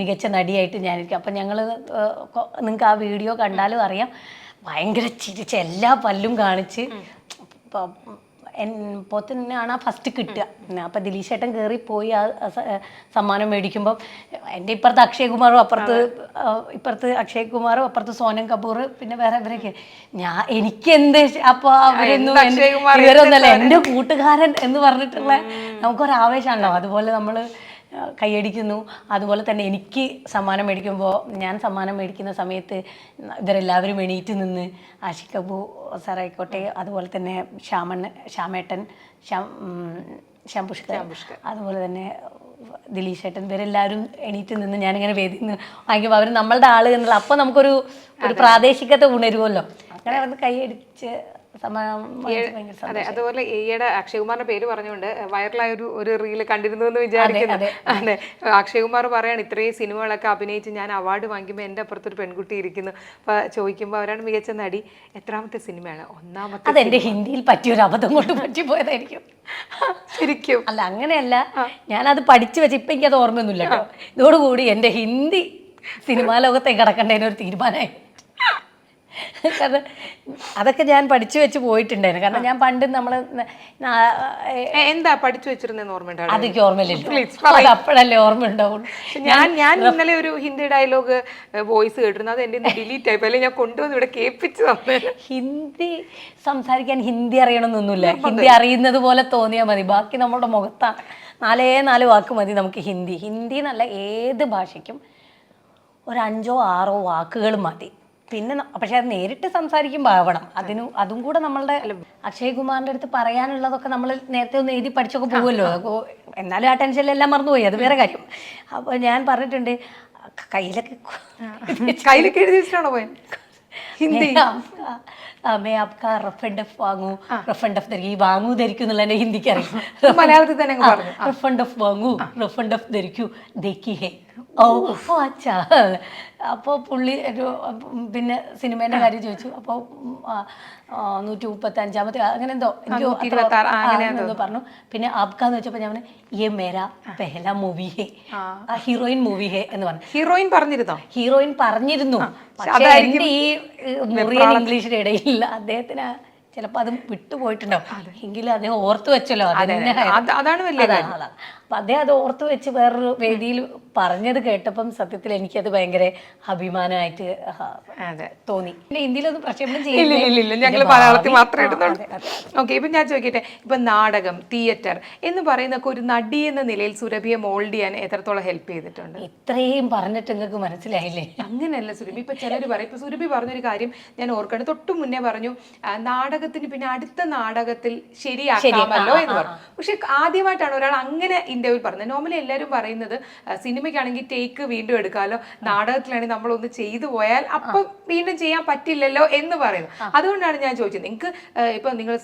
മികച്ച നടിയായിട്ട് ഞാനിരിക്കും. അപ്പം ഞങ്ങൾ നിങ്ങൾക്ക് ആ വീഡിയോ കണ്ടാലും അറിയാം. ഭയങ്കര ചിരിച്ച് എല്ലാ പല്ലും കാണിച്ച് പോത്തന്നെയാണ് ആ ഫസ്റ്റ് കിട്ടുക. അപ്പം ദിലീഷ് ഏട്ടൻ കയറി പോയി ആ സമ്മാനം മേടിക്കുമ്പം എന്റെ ഇപ്പുറത്ത് അക്ഷയ് കുമാറും അപ്പുറത്ത് ഇപ്പുറത്ത് അക്ഷയ് കുമാറും അപ്പുറത്ത് സോനം കപൂർ പിന്നെ വേറെ ഇവരൊക്കെ. ഞാൻ എനിക്ക് എന്ത് അപ്പോൾ അവരൊന്നും ഇവരൊന്നല്ല എന്റെ കൂട്ടുകാരൻ എന്ന് പറഞ്ഞിട്ടുള്ള നമുക്കൊരാവേശമാണല്ലോ. അതുപോലെ നമ്മൾ കൈയടിക്കുന്നു. അതുപോലെ തന്നെ എനിക്ക് സമ്മാനം മേടിക്കുമ്പോൾ ഞാൻ സമ്മാനം മേടിക്കുന്ന സമയത്ത് ഇവരെല്ലാവരും എണീറ്റ് നിന്ന് ആഷിഖ് കപൂ സാറായിക്കോട്ടെ അതുപോലെ തന്നെ ശ്യാമൺ ശ്യാമേട്ടൻ ശ്യാം ശ്യാം പുഷ്കർ അതുപോലെ തന്നെ ദിലീഷ് ഏട്ടൻ ഇവരെല്ലാവരും എണീറ്റ് നിന്ന് ഞാനിങ്ങനെ വേദി നിന്ന് വാങ്ങിക്കുമ്പോൾ അവർ നമ്മളുടെ ആൾ എന്നുള്ള അപ്പോൾ നമുക്കൊരു ഒരു പ്രാദേശികത ഉണരുമല്ലോ അങ്ങനെ വന്ന് കൈയടിച്ച് അതെ അതുപോലെ ഈയിടെ അക്ഷയകുമാറിന്റെ പേര് പറഞ്ഞുകൊണ്ട് വൈറലായ ഒരു ഒരു റീൽ കണ്ടിരുന്നു എന്ന് വിചാരിക്കുന്നു. അതെ അക്ഷയകുമാർ പറയാണ് ഇത്രയും സിനിമകളൊക്കെ അഭിനയിച്ച് ഞാൻ അവാർഡ് വാങ്ങിക്കുമ്പോൾ എന്റെ അപ്പുറത്തൊരു പെൺകുട്ടി ഇരിക്കുന്നു. അപ്പൊ ചോദിക്കുമ്പോൾ അവരാണ് മികച്ച നടി. എത്രാമത്തെ സിനിമയാണ്? ഒന്നാമത്തെ അതെന്റെ ഹിന്ദിയിൽ പറ്റിയൊരു അബദ്ധം കൊണ്ട് പറ്റിപ്പോയതായിരിക്കും. ശരിക്കും. അല്ല അങ്ങനെയല്ല. ഞാനത് പഠിച്ചു വെച്ച് ഇപ്പം എനിക്കത് ഓർമ്മയൊന്നുമില്ല കേട്ടോ. ഇതോടുകൂടി എന്റെ ഹിന്ദി സിനിമാ ലോകത്തേക്ക് കടക്കേണ്ടതിനൊരു തീരുമാനമായി. കാരണം അതൊക്കെ ഞാൻ പഠിച്ചു വെച്ച് പോയിട്ടുണ്ടായിരുന്നു. കാരണം ഞാൻ പണ്ട് നമ്മൾ എന്താ പഠിച്ചു വെച്ചിരുന്നെന്ന് ഓർമ്മയുണ്ടോ അതൊക്കെ ഓർമ്മയില്ല. അപ്പോഴല്ലേ ഓർമ്മ ഉണ്ടാവുള്ളൂ. ഞാൻ ഞാൻ ഇന്നലെ ഒരു ഹിന്ദി ഡയലോഗ് വോയിസ് കേട്ടിരുന്നു. അത് എന്റെ ഡിലീറ്റ് ആയി. അല്ലെങ്കിൽ ഞാൻ കൊണ്ടുവന്ന് ഇവിടെ കേൾപ്പിച്ചു ഹിന്ദി സംസാരിക്കാൻ ഹിന്ദി അറിയണമെന്നൊന്നുമില്ല. ഹിന്ദി അറിയുന്നത് പോലെ തോന്നിയാൽ മതി. ബാക്കി നമ്മുടെ മുഖത്താണ് നാലേ നാല് വാക്ക് മതി നമുക്ക് ഹിന്ദി. ഹിന്ദി എന്നല്ല ഏത് ഭാഷയ്ക്കും ഒരു അഞ്ചോ ആറോ വാക്കുകൾ മതി. പിന്നെ പക്ഷെ അത് നേരിട്ട് സംസാരിക്കുമ്പോൾ ആവണം അതിന് അതും കൂടെ നമ്മളുടെ അക്ഷയ് കുമാറിന്റെ അടുത്ത് പറയാനുള്ളതൊക്കെ നമ്മൾ നേരത്തെ ഒന്ന് എഴുതി പഠിച്ചൊക്കെ പോകുമല്ലോ. അപ്പോൾ എന്നാലും ആ ടെൻഷനിലെല്ലാം മറന്നുപോയി. അത് വേറെ കാര്യം. അപ്പോൾ ഞാൻ പറഞ്ഞിട്ടുണ്ട് കയ്യിലൊക്കെ കയ്യിലൊക്കെ എഴുതി വെച്ചിട്ടാണോ പോയത് ഹിന്ദി. മേ ആപ്ക വാങ്ങൂ. റഫ് ആൻഡ് ധരിക്കും. ഈ വാങ്ങൂ ധരിക്കും എന്നുള്ള ഹിന്ദിക്ക് അറിയാം മലയാളത്തിൽ തന്നെ റഫ് ആൻഡ് വാങ്ങൂ. റഫ് ആൻഡ് ധരിക്കൂ. ദേക്കി ഓ അച്ഛാ. അപ്പോൾ പുള്ളി ഒരു പിന്നെ സിനിമേന്റെ കാര്യം ചോദിച്ചു. അപ്പോൾ നൂറ്റി മുപ്പത്തി അഞ്ചാമത്തെ അങ്ങനെ എന്തോ എന്തോ പറഞ്ഞു. പിന്നെ ആബ്കാന്ന് വെച്ചപ്പോ ഞാൻ യേ മേര പെഹല മൂവി ഹേ. ഹീറോയിൻ മൂവി ഹേ എന്ന് പറഞ്ഞു. ഹീറോയിൻ പറഞ്ഞിരുന്നു? ഹീറോയിൻ പറഞ്ഞിരുന്നു. പക്ഷേ ഈ മുറിയൻ ഇംഗ്ലീഷിന്റെ ഇടയിൽ അദ്ദേഹത്തിന് ചിലപ്പോൾ അത് വിട്ടുപോയിട്ടുണ്ടാവും. എങ്കിലും അദ്ദേഹം ഓർത്തു വെച്ചല്ലോ. അതാണ് വലിയ അപ്പൊ അദ്ദേഹം അത് ഓർത്തു വെച്ച് വേറൊരു വേദിയിൽ പറഞ്ഞത് കേട്ടപ്പം സത്യത്തിൽ എനിക്കത് ഭയങ്കര അഭിമാനമായിട്ട് തോന്നി. പിന്നെ ഇന്ത്യയിലൊന്നും പ്രക്ഷേപണം ചെയ്യുന്നില്ല. ഞങ്ങൾ മലയാളത്തിൽ മാത്രമേ ഇടുന്നുള്ളൂ. ഓക്കെ ഇപ്പൊ ഞാൻ ചോദിക്കട്ടെ ഇപ്പൊ നാടകം തിയേറ്റർ എന്ന് പറയുന്ന ഒരു നടി എന്ന നിലയിൽ സുരഭിയെ മോൾഡ് ചെയ്യാൻ എത്രത്തോളം ഹെൽപ്പ് ചെയ്തിട്ടുണ്ട്? ഇത്രയും പറഞ്ഞിട്ട് നിങ്ങൾക്ക് മനസ്സിലായില്ലേ? അങ്ങനെയല്ല സുരഭി. ഇപ്പൊ ചിലർ പറയും ഇപ്പൊ സുരഭി പറഞ്ഞൊരു കാര്യം ഞാൻ ഓർക്കണം. തൊട്ട് മുന്നേ പറഞ്ഞു നാടകത്തിന് പിന്നെ അടുത്ത നാടകത്തിൽ ശരിയാക്കാമല്ലോ എന്ന് പറഞ്ഞു. പക്ഷെ ആദ്യമായിട്ടാണ് ഒരാൾ അങ്ങനെ ഇന്റർവ്യൂ പറഞ്ഞത് നോർമലി എല്ലാവരും പറയുന്നത് സിനിമയ്ക്കാണെങ്കിൽ ടേക്ക് വീണ്ടും എടുക്കാമല്ലോ നാടകത്തിലാണെങ്കിൽ നമ്മളൊന്ന് ചെയ്തു പോയാൽ അപ്പൊ വീണ്ടും ചെയ്യാൻ പറ്റില്ലല്ലോ എന്ന് പറയുന്നു. അതുകൊണ്ടാണ് ഞാൻ ചോദിച്ചത്. നിങ്ങൾക്ക് ഇപ്പൊ നിങ്ങൾ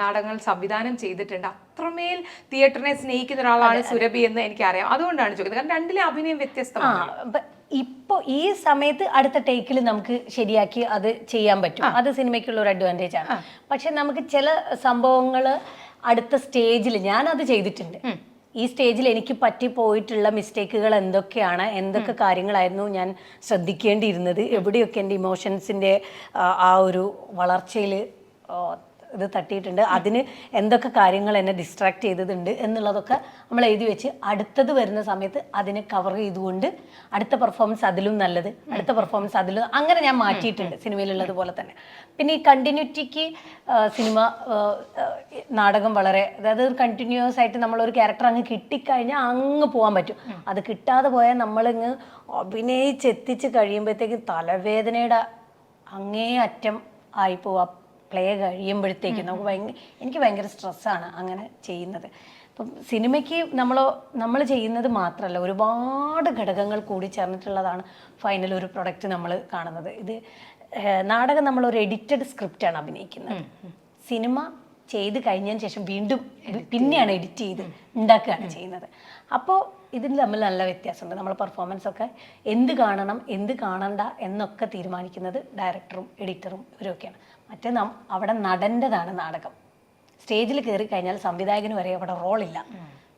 നാടകങ്ങൾ സംവിധാനം ചെയ്തിട്ടുണ്ട്. അത്രമേൽ തിയേറ്ററിനെ സ്നേഹിക്കുന്ന ഒരാളാണ് സുരഭി എന്ന് എനിക്കറിയാം. അതുകൊണ്ടാണ് ചോദിക്കുന്നത് കാരണം രണ്ടിലെ അഭിനയം വ്യത്യസ്തമാണ്. ഇപ്പോൾ ഇപ്പൊ ഈ സമയത്ത് അടുത്ത ടേക്കിൽ നമുക്ക് ശരിയാക്കി അത് ചെയ്യാൻ പറ്റും. അത് സിനിമയ്ക്കുള്ള ഒരു അഡ്വാന്റേജ് ആണ്. പക്ഷെ നമുക്ക് ചില സംഭവങ്ങൾ അടുത്ത സ്റ്റേജിൽ ഞാൻ അത് ചെയ്തിട്ടുണ്ട് ഈ സ്റ്റേജിൽ എനിക്ക് പറ്റി പോയിട്ടുള്ള മിസ്റ്റേക്കുകൾ എന്തൊക്കെയാണ്? എന്തൊക്കെ കാര്യങ്ങളായിരുന്നു ഞാൻ ശ്രദ്ധിക്കേണ്ടിയിരുന്നത്? എവിടെയൊക്കെ എന്റെ ഇമോഷൻസിന്റെ ആ ഒരു വളർച്ചയിൽ ഇത് തട്ടിയിട്ടുണ്ട്. അതിന് എന്തൊക്കെ കാര്യങ്ങൾ എന്നെ ഡിസ്ട്രാക്ട് ചെയ്തതുണ്ട് എന്നുള്ളതൊക്കെ നമ്മൾ എഴുതി വെച്ച് അടുത്തത് വരുന്ന സമയത്ത് അതിനെ കവർ ചെയ്തുകൊണ്ട് അടുത്ത പെർഫോമൻസ് അതിലും നല്ലത് അടുത്ത പെർഫോമൻസ് അതിലും അങ്ങനെ ഞാൻ മാറ്റിയിട്ടുണ്ട് സിനിമയിലുള്ളത് പോലെ തന്നെ. പിന്നെ ഈ കണ്ടിന്യൂറ്റിക്ക് സിനിമ നാടകം വളരെ അതായത് കണ്ടിന്യൂസ് ആയിട്ട് നമ്മളൊരു ക്യാരക്ടർ അങ്ങ് കിട്ടിക്കഴിഞ്ഞാൽ അങ്ങ് പോകാൻ പറ്റും. അത് കിട്ടാതെ പോയാൽ നമ്മളിങ്ങ് അഭിനയിച്ചെത്തിച്ച് കഴിയുമ്പോഴത്തേക്കും തലവേദനയുടെ അങ്ങേ അറ്റം ആയി പോവാം. പ്ലേ കഴിയുമ്പോഴത്തേക്കും നമുക്ക് ഭയങ്കര എനിക്ക് ഭയങ്കര സ്ട്രെസ്സാണ് അങ്ങനെ ചെയ്യുന്നത്. അപ്പം സിനിമയ്ക്ക് നമ്മൾ നമ്മൾ ചെയ്യുന്നത് മാത്രമല്ല ഒരുപാട് ഘടകങ്ങൾ കൂടി ചേർന്നിട്ടുള്ളതാണ് ഫൈനൽ ഒരു പ്രൊഡക്റ്റ് നമ്മൾ കാണുന്നത്. ഇത് നാടകം നമ്മൾ ഒരു എഡിറ്റഡ് സ്ക്രിപ്റ്റാണ് അഭിനയിക്കുന്നത്. സിനിമ ചെയ്ത് കഴിഞ്ഞതിന് ശേഷം വീണ്ടും പിന്നെയാണ് എഡിറ്റ് ചെയ്ത് ഉണ്ടാക്കുകയാണ് ചെയ്യുന്നത്. അപ്പോൾ ഇതിന് തമ്മിൽ നല്ല വ്യത്യാസമുണ്ട്. നമ്മൾ പെർഫോമൻസ് ഒക്കെ എന്ത് കാണണം എന്ത് കാണണ്ട എന്നൊക്കെ തീരുമാനിക്കുന്നത് ഡയറക്ടറും എഡിറ്ററും ഇവരൊക്കെയാണ്. മറ്റേ നാം അവിടെ നടന്റെതാണ് നാടകം. സ്റ്റേജിൽ കയറി കഴിഞ്ഞാൽ സംവിധായകന് വരെ അവിടെ റോളില്ല.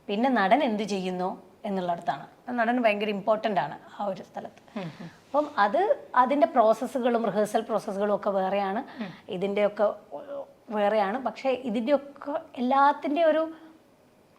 പിന്നെ നടൻ എന്ത് ചെയ്യുന്നു എന്നുള്ളടത്താണ്. നടൻ ഭയങ്കര ഇമ്പോർട്ടന്റ് ആണ് ആ ഒരു സ്ഥലത്ത്. അപ്പം അത് അതിന്റെ പ്രോസസ്സുകളും റിഹേഴ്സൽ പ്രോസസ്സുകളും ഒക്കെ വേറെയാണ്. ഇതിന്റെയൊക്കെ വേറെയാണ്. പക്ഷേ ഇതിന്റെയൊക്കെ എല്ലാത്തിന്റെ ഒരു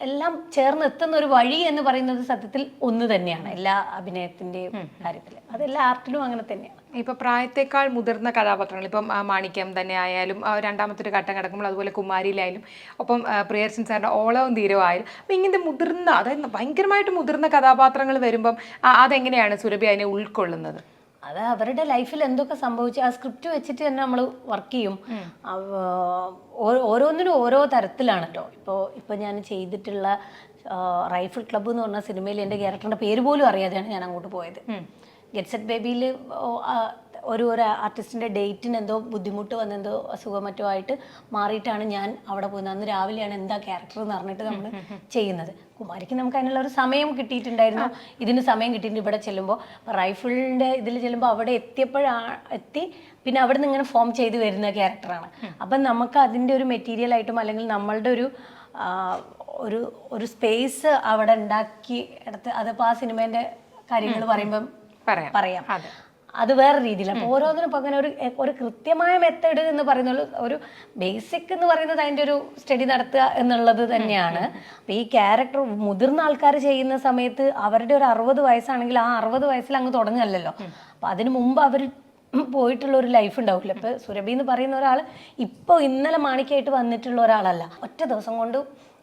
എല്ലാം ചേർന്ന് എത്തുന്ന ഒരു വഴി എന്ന് പറയുന്നത് സത്യത്തിൽ ഒന്ന് തന്നെയാണ്. എല്ലാ അഭിനയത്തിന്റെയും കാര്യത്തിൽ. അതെല്ലാ ആർട്ടിലും അങ്ങനെ തന്നെയാണ്. ഇപ്പൊ പ്രായത്തെക്കാൾ മുതിർന്ന കഥാപാത്രങ്ങൾ ഇപ്പം മാണിക്യം തന്നെ ആയാലും രണ്ടാമത്തെ ഒരു ഘട്ടം കിടക്കുമ്പോൾ അതുപോലെ കുമാരിയിലായാലും ഒപ്പം പ്രിയർസിൻ പ്രിയർച്ചൻ സാറിന്റെ ഓളവും തീരവും ആയാലും അപ്പം ഇങ്ങനത്തെ മുതിർന്ന അതായത് ഭയങ്കരമായിട്ട് മുതിർന്ന കഥാപാത്രങ്ങൾ വരുമ്പം അതെങ്ങനെയാണ് സുരഭി അതിനെ ഉൾക്കൊള്ളുന്നത്? അത് അവരുടെ ലൈഫിൽ എന്തൊക്കെ സംഭവിച്ചു ആ സ്ക്രിപ്റ്റ് വെച്ചിട്ട് തന്നെ നമ്മൾ വർക്ക് ചെയ്യും. ഓരോന്നിനും ഓരോ തരത്തിലാണ് കേട്ടോ ഇപ്പോൾ ഇപ്പോൾ ഞാൻ ചെയ്തിട്ടുള്ള റൈഫിൾ ക്ലബ്ബ് എന്ന് പറഞ്ഞ സിനിമയിൽ എന്റെ ക്യാരക്ടറിന്റെ പേര് പോലും അറിയാതെയാണ് ഞാൻ അങ്ങോട്ട് പോയത്. ഗെറ്റ്സെറ്റ് ബേബിയിൽ ഒരു ഒരു ആർട്ടിസ്റ്റിന്റെ ഡേറ്റിന് എന്തോ ബുദ്ധിമുട്ട് വന്നെന്തോ അസുഖം മറ്റോ ആയിട്ട് മാറിയിട്ടാണ് ഞാൻ അവിടെ പോകുന്നത് അന്ന് രാവിലെയാണ് എന്താ ക്യാരക്ടർ എന്ന് പറഞ്ഞിട്ട് നമ്മൾ ചെയ്യുന്നത്. കുമാരിക്ക് നമുക്ക് അതിനുള്ള ഒരു സമയം കിട്ടിയിട്ടുണ്ടായിരുന്നു. ഇതിന് സമയം കിട്ടിയിട്ടുണ്ട് ഇവിടെ ചെല്ലുമ്പോൾ റൈഫിളിന്റെ ഇതിൽ ചെല്ലുമ്പോൾ അവിടെ എത്തിയപ്പോഴാ എത്തി പിന്നെ അവിടെ നിന്ന് ഇങ്ങനെ ഫോം ചെയ്ത് വരുന്ന ക്യാരക്ടറാണ് അപ്പം നമുക്ക് അതിന്റെ ഒരു മെറ്റീരിയൽ ആയിട്ടും അല്ലെങ്കിൽ നമ്മളുടെ ഒരു ഒരു ഒരു സ്പേസ് അവിടെ ഉണ്ടാക്കി എടുത്ത് അതിപ്പോൾ ആ സിനിമേന്റെ കാര്യങ്ങൾ പറയുമ്പം പറയാം. അതെ. വേറെ രീതിയിൽ അപ്പോൾ ഓരോന്നിനും ഇപ്പോൾ അങ്ങനെ ഒരു ഒരു കൃത്യമായ മെത്തേഡ് എന്ന് പറയുന്നത് ഒരു ബേസിക് എന്ന് പറയുന്നത് അതിന്റെ ഒരു സ്റ്റഡി നടത്തുക എന്നുള്ളത് തന്നെയാണ്. അപ്പോൾ ഈ ക്യാരക്ടർ മുതിർന്ന ആൾക്കാർ ചെയ്യുന്ന സമയത്ത് അവരുടെ ഒരു അറുപത് വയസ്സാണെങ്കിൽ ആ അറുപത് വയസ്സിൽ അങ്ങ് തുടങ്ങല്ലോ അപ്പോൾ അതിന് മുമ്പ് അവർ പോയിട്ടുള്ള ഒരു ലൈഫ് ഉണ്ടാവില്ല ഇപ്പൊ സുരഭി എന്ന് പറയുന്ന ഒരാൾ ഇപ്പോൾ ഇന്നലെ മാണിക്കായിട്ട് വന്നിട്ടുള്ള ഒരാളല്ല. ഒറ്റ ദിവസം കൊണ്ട്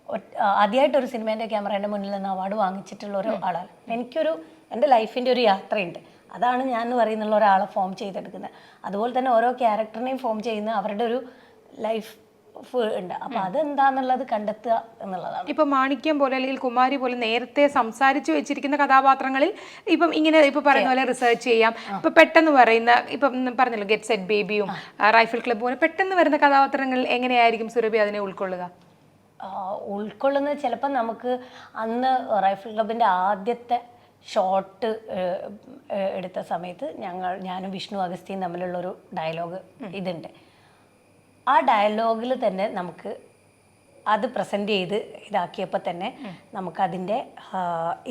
ആദ്യമായിട്ടൊരു ആദ്യമായിട്ട് ഒരു സിനിമേന്റെ ക്യാമറേന്റെ മുന്നിൽ നിന്ന് അവാർഡ് വാങ്ങിച്ചിട്ടുള്ള ഒരു ആളാണ്. എനിക്കൊരു എന്റെ ലൈഫിന്റെ ഒരു യാത്രയുണ്ട്. അതാണ് ഞാൻ എന്ന് പറയുന്നുള്ള ഒരാളെ ഫോം ചെയ്തെടുക്കുന്നത്. അതുപോലെ തന്നെ ഓരോ ക്യാരക്ടറിനെയും ഫോം ചെയ്യുന്ന അവരുടെ ഒരു ലൈഫ് ഉണ്ട്. അപ്പോൾ അതെന്താന്നുള്ളത് കണ്ടെത്തുക എന്നുള്ളതാണ്. ഇപ്പൊ മാണിക്യം പോലെ അല്ലെങ്കിൽ കുമാരി പോലെ നേരത്തെ സംസാരിച്ചു വെച്ചിരിക്കുന്ന കഥാപാത്രങ്ങളിൽ ഇപ്പം ഇങ്ങനെ ഇപ്പൊ പറയുന്ന പോലെ റിസർച്ച് ചെയ്യാം. ഇപ്പൊ പെട്ടെന്ന് പറയുന്ന ഇപ്പം പറഞ്ഞല്ലോ ഗെറ്റ് സെറ്റ് ബേബിയും റൈഫിൾ ക്ലബ് പോലെ പെട്ടെന്ന് വരുന്ന കഥാപാത്രങ്ങളിൽ എങ്ങനെയായിരിക്കും സുരഭി അതിനെ ഉൾക്കൊള്ളുക? ഉൾക്കൊള്ളുന്നത് ചിലപ്പോൾ നമുക്ക് അന്ന് റൈഫിൾ ക്ലബിന്റെ ആദ്യത്തെ ഷോട്ട് എടുത്ത സമയത്ത് ഞങ്ങൾ ഞാനും വിഷ്ണു അഗസ്തിയും തമ്മിലുള്ളൊരു ഡയലോഗ് ഇതുണ്ട്. ആ ഡയലോഗിൽ തന്നെ നമുക്ക് അത് പ്രസന്റ് ചെയ്ത് ഇതാക്കിയപ്പോൾ തന്നെ നമുക്കതിന്റെ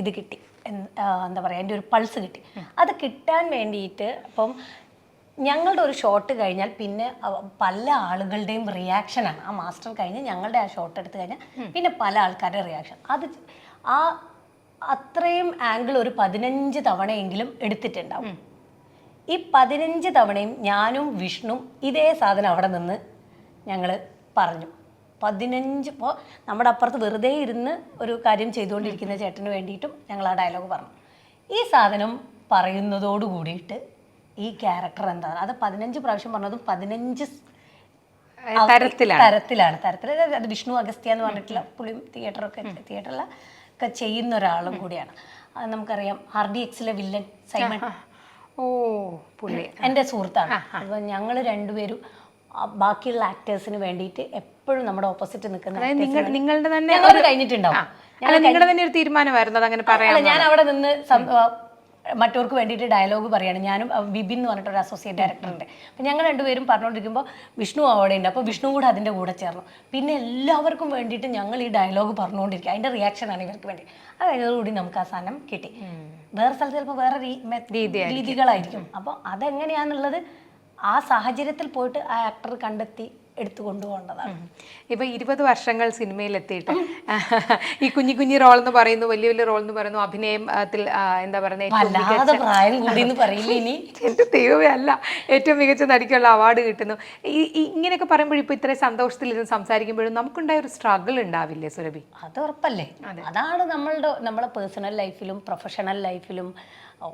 ഇത് കിട്ടി. എന്താ പറയുക അതിന്റെ ഒരു പൾസ് കിട്ടി. അത് കിട്ടാൻ വേണ്ടിയിട്ട് അപ്പം ഞങ്ങളുടെ ഒരു ഷോട്ട് കഴിഞ്ഞാൽ പിന്നെ പല ആളുകളുടെയും റിയാക്ഷനാണ് ആ മാസ്റ്റർ കഴിഞ്ഞ് ഞങ്ങളുടെ ആ ഷോട്ട് എടുത്ത് കഴിഞ്ഞാൽ പിന്നെ പല ആൾക്കാരുടെ റിയാക്ഷൻ അത് ആ അത്രയും ആംഗിൾ ഒരു പതിനഞ്ച് തവണയെങ്കിലും എടുത്തിട്ടുണ്ടാവും. ഈ പതിനഞ്ച് തവണയും ഞാനും വിഷ്ണു ഇതേ സാധനം അവിടെ നിന്ന് ഞങ്ങൾ പറഞ്ഞു. പതിനഞ്ച് ഇപ്പോൾ നമ്മുടെ അപ്പുറത്ത് വെറുതെ ഇരുന്ന് ഒരു കാര്യം ചെയ്തുകൊണ്ടിരിക്കുന്ന ചേട്ടന് വേണ്ടിയിട്ടും ഞങ്ങൾ ആ ഡയലോഗ് പറഞ്ഞു. ഈ സാധനം പറയുന്നതോട് കൂടിയിട്ട് ഈ ക്യാരക്ടർ എന്താണ്? അത് പതിനഞ്ച് പ്രാവശ്യം പറഞ്ഞതും പതിനഞ്ച് തരത്തിലാണ്. തരത്തിലാണ്. തരത്തിൽ അത് വിഷ്ണു അഗസ്ത്യ എന്ന് പറഞ്ഞിട്ടുള്ള പുള്ളി തിയേറ്ററൊക്കെ തിയേറ്ററിൽ ഒക്കെ ചെയ്യുന്ന ഒരാളും കൂടിയാണ്. നമുക്കറിയാം. ആർ ഡി എക്സിലെ വില്ലൻ സൈമൺ ഓ പുള്ളി. എന്റെ സുഹൃത്താണ്. അപ്പോൾ ഞങ്ങൾ രണ്ടുപേരും ബാക്കിയുള്ള ആക്ടേഴ്സിന് വേണ്ടിയിട്ട് എപ്പോഴും നമ്മുടെ ഓപ്പോസിറ്റ് നിൽക്കുന്ന നിങ്ങൾ നിങ്ങളുടെ തന്നെ കഴിഞ്ഞിട്ടുണ്ടാവും. നിങ്ങളുടെ തന്നെ ഒരു തീരുമാനമായിരുന്നു അങ്ങനെ പറയാം ഞാൻ അവിടെ നിന്ന് മറ്റവർക്ക് വേണ്ടിയിട്ട് ഡയലോഗ് പറയാണ്. ഞാനും ബിബിൻ എന്ന് പറഞ്ഞിട്ട് ഒരു അസോസിയേറ്റ് ഡയറക്ടറുണ്ട് അപ്പം ഞങ്ങൾ രണ്ടുപേരും പറഞ്ഞുകൊണ്ടിരിക്കുമ്പോൾ വിഷ്ണു അവിടെ ഉണ്ട്. അപ്പോൾ വിഷ്ണു കൂടെ അതിന്റെ കൂടെ ചേർന്നു. പിന്നെ എല്ലാവർക്കും വേണ്ടിയിട്ട് ഞങ്ങൾ ഈ ഡയലോഗ് പറഞ്ഞുകൊണ്ടിരിക്കുക അതിന്റെ റിയാക്ഷനാണ് ഇവർക്ക് വേണ്ടി. അത് കഴിഞ്ഞതോടുകൂടി നമുക്ക് ആ സാധനം കിട്ടി. വേറെ സ്ഥലത്ത് ചിലപ്പോൾ വേറെ രീതികളായിരിക്കും. അപ്പോൾ അതെങ്ങനെയാണെന്നുള്ളത് ആ സാഹചര്യത്തിൽ പോയിട്ട് ആ ആക്ടർ കണ്ടെത്തി എടുത്തു കൊണ്ടുപോകേണ്ടതാണ് ഇപ്പൊ ഇരുപത് വർഷങ്ങൾ സിനിമയിൽ എത്തിയിട്ട് ഈ കുഞ്ഞു കുഞ്ഞു റോൾ എന്ന് പറയുന്നു വലിയ വലിയ റോൾ എന്ന് പറയുന്നു അഭിനയത്തിൽ എന്താ പറയുന്നത് പ്രായം കൂടി എന്ന് പറയില്ല ഇനി? ദൈവമേ അല്ല ഏറ്റവും മികച്ച നടിക്കുള്ള അവാർഡ് കിട്ടുന്നു. ഈ ഇങ്ങനെയൊക്കെ പറയുമ്പോഴും ഇപ്പൊ ഇത്രയും സന്തോഷത്തിൽ ഇരുന്ന് സംസാരിക്കുമ്പോഴും നമുക്കുണ്ടായ ഒരു സ്ട്രഗിൾ ഉണ്ടാവില്ലേ സുരഭി? അത് ഉറപ്പല്ലേ? അതാണ് നമ്മളുടെ നമ്മളെ പേഴ്സണൽ ലൈഫിലും പ്രൊഫഷണൽ ലൈഫിലും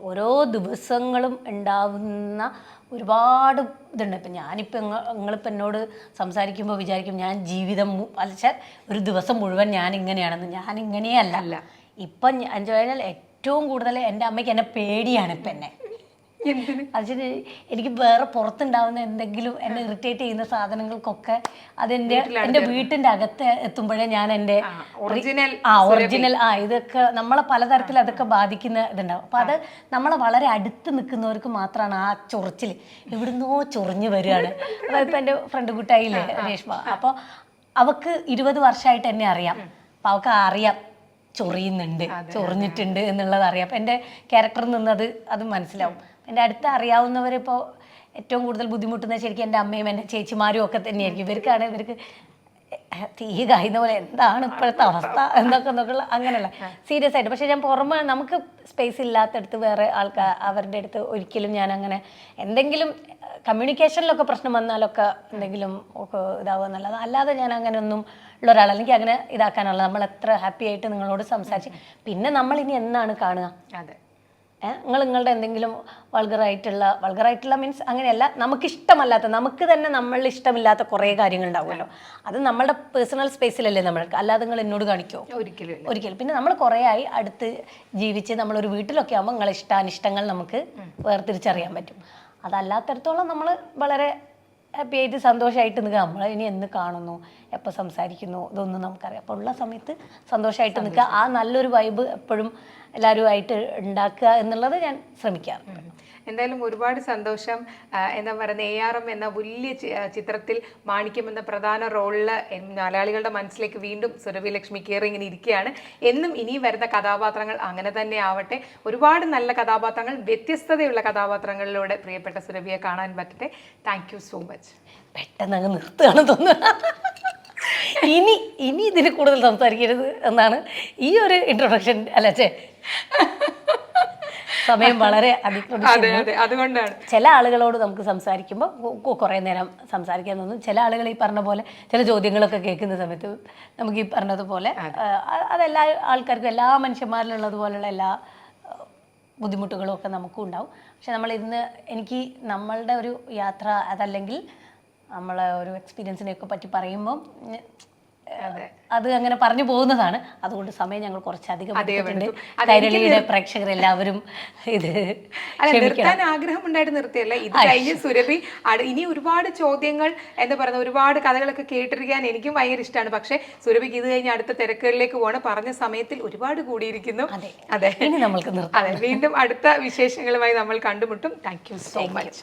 ഓരോ ദിവസങ്ങളും ഉണ്ടാവുന്ന ഒരുപാട് ഇതുണ്ട്. ഇപ്പം ഞാനിപ്പോൾ നിങ്ങളിപ്പോൾ എന്നോട് സംസാരിക്കുമ്പോൾ വിചാരിക്കും ഞാൻ ജീവിതം അല്ല ഒരു ദിവസം മുഴുവൻ ഞാൻ ഇങ്ങനെയാണെന്ന് ഞാൻ ഇങ്ങനെയല്ല അല്ല. ഇപ്പം എന്ന് കഴിഞ്ഞാൽ ഏറ്റവും കൂടുതൽ എന്റെ അമ്മയ്ക്ക് എന്നെ പേടിയാണ് ഇപ്പം എന്നെ. അതിന് എനിക്ക് വേറെ പുറത്തുണ്ടാവുന്ന എന്തെങ്കിലും എന്നെ ഇറിറ്റേറ്റ് ചെയ്യുന്ന സാധനങ്ങൾക്കൊക്കെ അതെന്റെ എന്റെ വീട്ടിന്റെ അകത്ത് എത്തുമ്പോഴേ ഞാൻ എന്റെ ഒറിജിനൽ ആ ഒറിജിനൽ ആ ഇതൊക്കെ നമ്മളെ പലതരത്തിൽ അതൊക്കെ ബാധിക്കുന്ന ഇതുണ്ടാവും. അപ്പൊ അത് നമ്മളെ വളരെ അടുത്ത് നിൽക്കുന്നവർക്ക് മാത്രമാണ് ആ ചൊറിച്ചിൽ എവിടുന്നോ ചൊറിഞ്ഞു വരികയാണ് അതായത് ഇപ്പൊ എന്റെ ഫ്രണ്ട് കുട്ടായില്ലേ രേഷ്മ. അപ്പോൾ അവക്ക് ഇരുപത് വർഷമായിട്ട് എന്നെ അറിയാം. അപ്പൊ അവക്ക് അറിയാം ചൊറിയുന്നുണ്ട് ചൊറിഞ്ഞിട്ടുണ്ട് എന്നുള്ളത് അറിയാം. അപ്പം എന്റെ ക്യാരക്ടറിൽ നിന്നത് അത് മനസ്സിലാവും. എന്റെ അടുത്ത് അറിയാവുന്നവരിപ്പോൾ ഏറ്റവും കൂടുതൽ ബുദ്ധിമുട്ടുന്നത് ശരിക്കും എന്റെ അമ്മയും എന്റെ ചേച്ചിമാരും ഒക്കെ തന്നെയായിരിക്കും. ഇവർക്കാണ് ഇവർക്ക് തീ കായുന്ന പോലെ എന്താണ് ഇപ്പോഴത്തെ അവസ്ഥ എന്നൊക്കെ നോക്കുള്ള അങ്ങനെയല്ല. സീരിയസ് ആയിട്ട്. പക്ഷെ ഞാൻ പുറമെ നമുക്ക് സ്പേസ് ഇല്ലാത്തടത്ത് വേറെ ആൾക്കാർ അവരുടെ അടുത്ത് ഒരിക്കലും ഞാൻ അങ്ങനെ എന്തെങ്കിലും കമ്മ്യൂണിക്കേഷനിലൊക്കെ പ്രശ്നം വന്നാലൊക്കെ എന്തെങ്കിലും ഒക്കെ ഇതാവുക എന്നുള്ളത് അല്ലാതെ ഞാൻ അങ്ങനെ ഒന്നും ഉള്ള ഒരാൾ അല്ലെങ്കിൽ അങ്ങനെ ഇതാക്കാനുള്ള നമ്മൾ എത്ര ഹാപ്പി ആയിട്ട് നിങ്ങളോട് സംസാരിച്ച്. പിന്നെ നമ്മൾ ഇനി എന്നാണ് കാണുക? അതെ. നിങ്ങൾ നിങ്ങളുടെ എന്തെങ്കിലും വൾഗറായിട്ടുള്ള വൾഗറായിട്ടുള്ള മീൻസ് അങ്ങനെയല്ല നമുക്ക് ഇഷ്ടമല്ലാത്ത നമുക്ക് തന്നെ നമ്മൾ ഇഷ്ടമില്ലാത്ത കുറേ കാര്യങ്ങൾ ഉണ്ടാവുമല്ലോ അത് നമ്മളുടെ പേഴ്സണൽ സ്പേസിലല്ലേ നമ്മൾക്ക്? അല്ലാതെ നിങ്ങൾ എന്നോട് കാണിക്കോ? ഒരിക്കലും ഒരിക്കലും. പിന്നെ നമ്മൾ കുറേ ആയി അടുത്ത് ജീവിച്ച് നമ്മളൊരു വീട്ടിലൊക്കെ ആകുമ്പോൾ നിങ്ങളെ ഇഷ്ടാനിഷ്ടങ്ങൾ നമുക്ക് വേർതിരിച്ചറിയാൻ പറ്റും. അതല്ലാത്തടത്തോളം നമ്മൾ വളരെ ഹാപ്പി ആയിട്ട് സന്തോഷമായിട്ട് നിൽക്കുക. നമ്മൾ ഇനി എന്ന് കാണുന്നു? എപ്പോൾ സംസാരിക്കുന്നു? ഇതൊന്നും നമുക്കറിയാം. അപ്പോൾ ഉള്ള സമയത്ത് സന്തോഷമായിട്ട് നിൽക്കുക. ആ നല്ലൊരു വൈബ് എപ്പോഴും എല്ലാവരുമായിട്ട് ഉണ്ടാക്കുക എന്നുള്ളത് ഞാൻ ശ്രമിക്കാറുണ്ട്. എന്തായാലും ഒരുപാട് സന്തോഷം. എന്താ പറയുന്നത് എ ആർ എം എന്ന വലിയ ചിത്രത്തിൽ മാണിക്യം എന്ന പ്രധാന റോളിൽ മലയാളികളുടെ മനസ്സിലേക്ക് വീണ്ടും സുരഭി ലക്ഷ്മി കയറി ഇങ്ങനെ ഇരിക്കുകയാണ്. എന്നും ഇനി വരുന്ന കഥാപാത്രങ്ങൾ അങ്ങനെ തന്നെ ആവട്ടെ. ഒരുപാട് നല്ല കഥാപാത്രങ്ങൾ വ്യത്യസ്തതയുള്ള കഥാപാത്രങ്ങളിലൂടെ പ്രിയപ്പെട്ട സുരഭിയെ കാണാൻ പറ്റട്ടെ. Thank you so much. പെട്ടെന്ന് അങ്ങ് നിർത്തുകയാണ് തോന്നുന്നു. ഇനി ഇനി ഇതിന് കൂടുതൽ സംസാരിക്കരുത് എന്നാണ് ഈ ഒരു ഇൻട്രൊഡക്ഷൻ അല്ലേ ചേ. സമയം വളരെ അതുകൊണ്ടാണ്. ചില ആളുകളോട് നമുക്ക് സംസാരിക്കുമ്പോൾ കുറേ നേരം സംസാരിക്കാൻ തോന്നും. ചില ആളുകൾ ഈ പറഞ്ഞ പോലെ ചില ചോദ്യങ്ങളൊക്കെ കേൾക്കുന്ന സമയത്ത് നമുക്ക് ഈ പറഞ്ഞതുപോലെ അതെല്ലാ ആൾക്കാർക്കും എല്ലാ മനുഷ്യന്മാരിലുള്ളതുപോലുള്ള എല്ലാ ബുദ്ധിമുട്ടുകളും ഒക്കെ നമുക്കും ഉണ്ടാവും. പക്ഷെ നമ്മൾ ഇന്ന് എനിക്ക് നമ്മളുടെ ഒരു യാത്ര അതല്ലെങ്കിൽ നമ്മളെ ഒരു എക്സ്പീരിയൻസിനെയൊക്കെ പറ്റി പറയുമ്പം അതെ. അങ്ങനെ പറഞ്ഞു പോകുന്നതാണ്. അതുകൊണ്ട് സമയം ഞങ്ങൾ കുറച്ചധികം കൈരളിയുടെ പ്രേക്ഷകരെല്ലാവരും ഇത് നിർത്താൻ ആഗ്രഹം ഉണ്ടായിട്ട് നിർത്തിയല്ല. ഇത് കഴിഞ്ഞ് സുരഭി ഇനി ഒരുപാട് ചോദ്യങ്ങൾ എന്താ പറയുക ഒരുപാട് കഥകളൊക്കെ കേട്ടിരിക്കാൻ എനിക്കും ഭയങ്കര ഇഷ്ടമാണ് പക്ഷേ സുരഭിക്ക് ഇത് കഴിഞ്ഞ് അടുത്ത തിരക്കുകളിലേക്ക് പോകണം പറഞ്ഞ സമയത്തിൽ ഒരുപാട് കൂടിയിരിക്കുന്നു. അതെ. അതെ. ഇനി നമ്മൾക്ക് നിർത്താം. അതെ വീണ്ടും അടുത്ത വിശേഷങ്ങളുമായി നമ്മൾ കണ്ടുമുട്ടും. Thank you so much.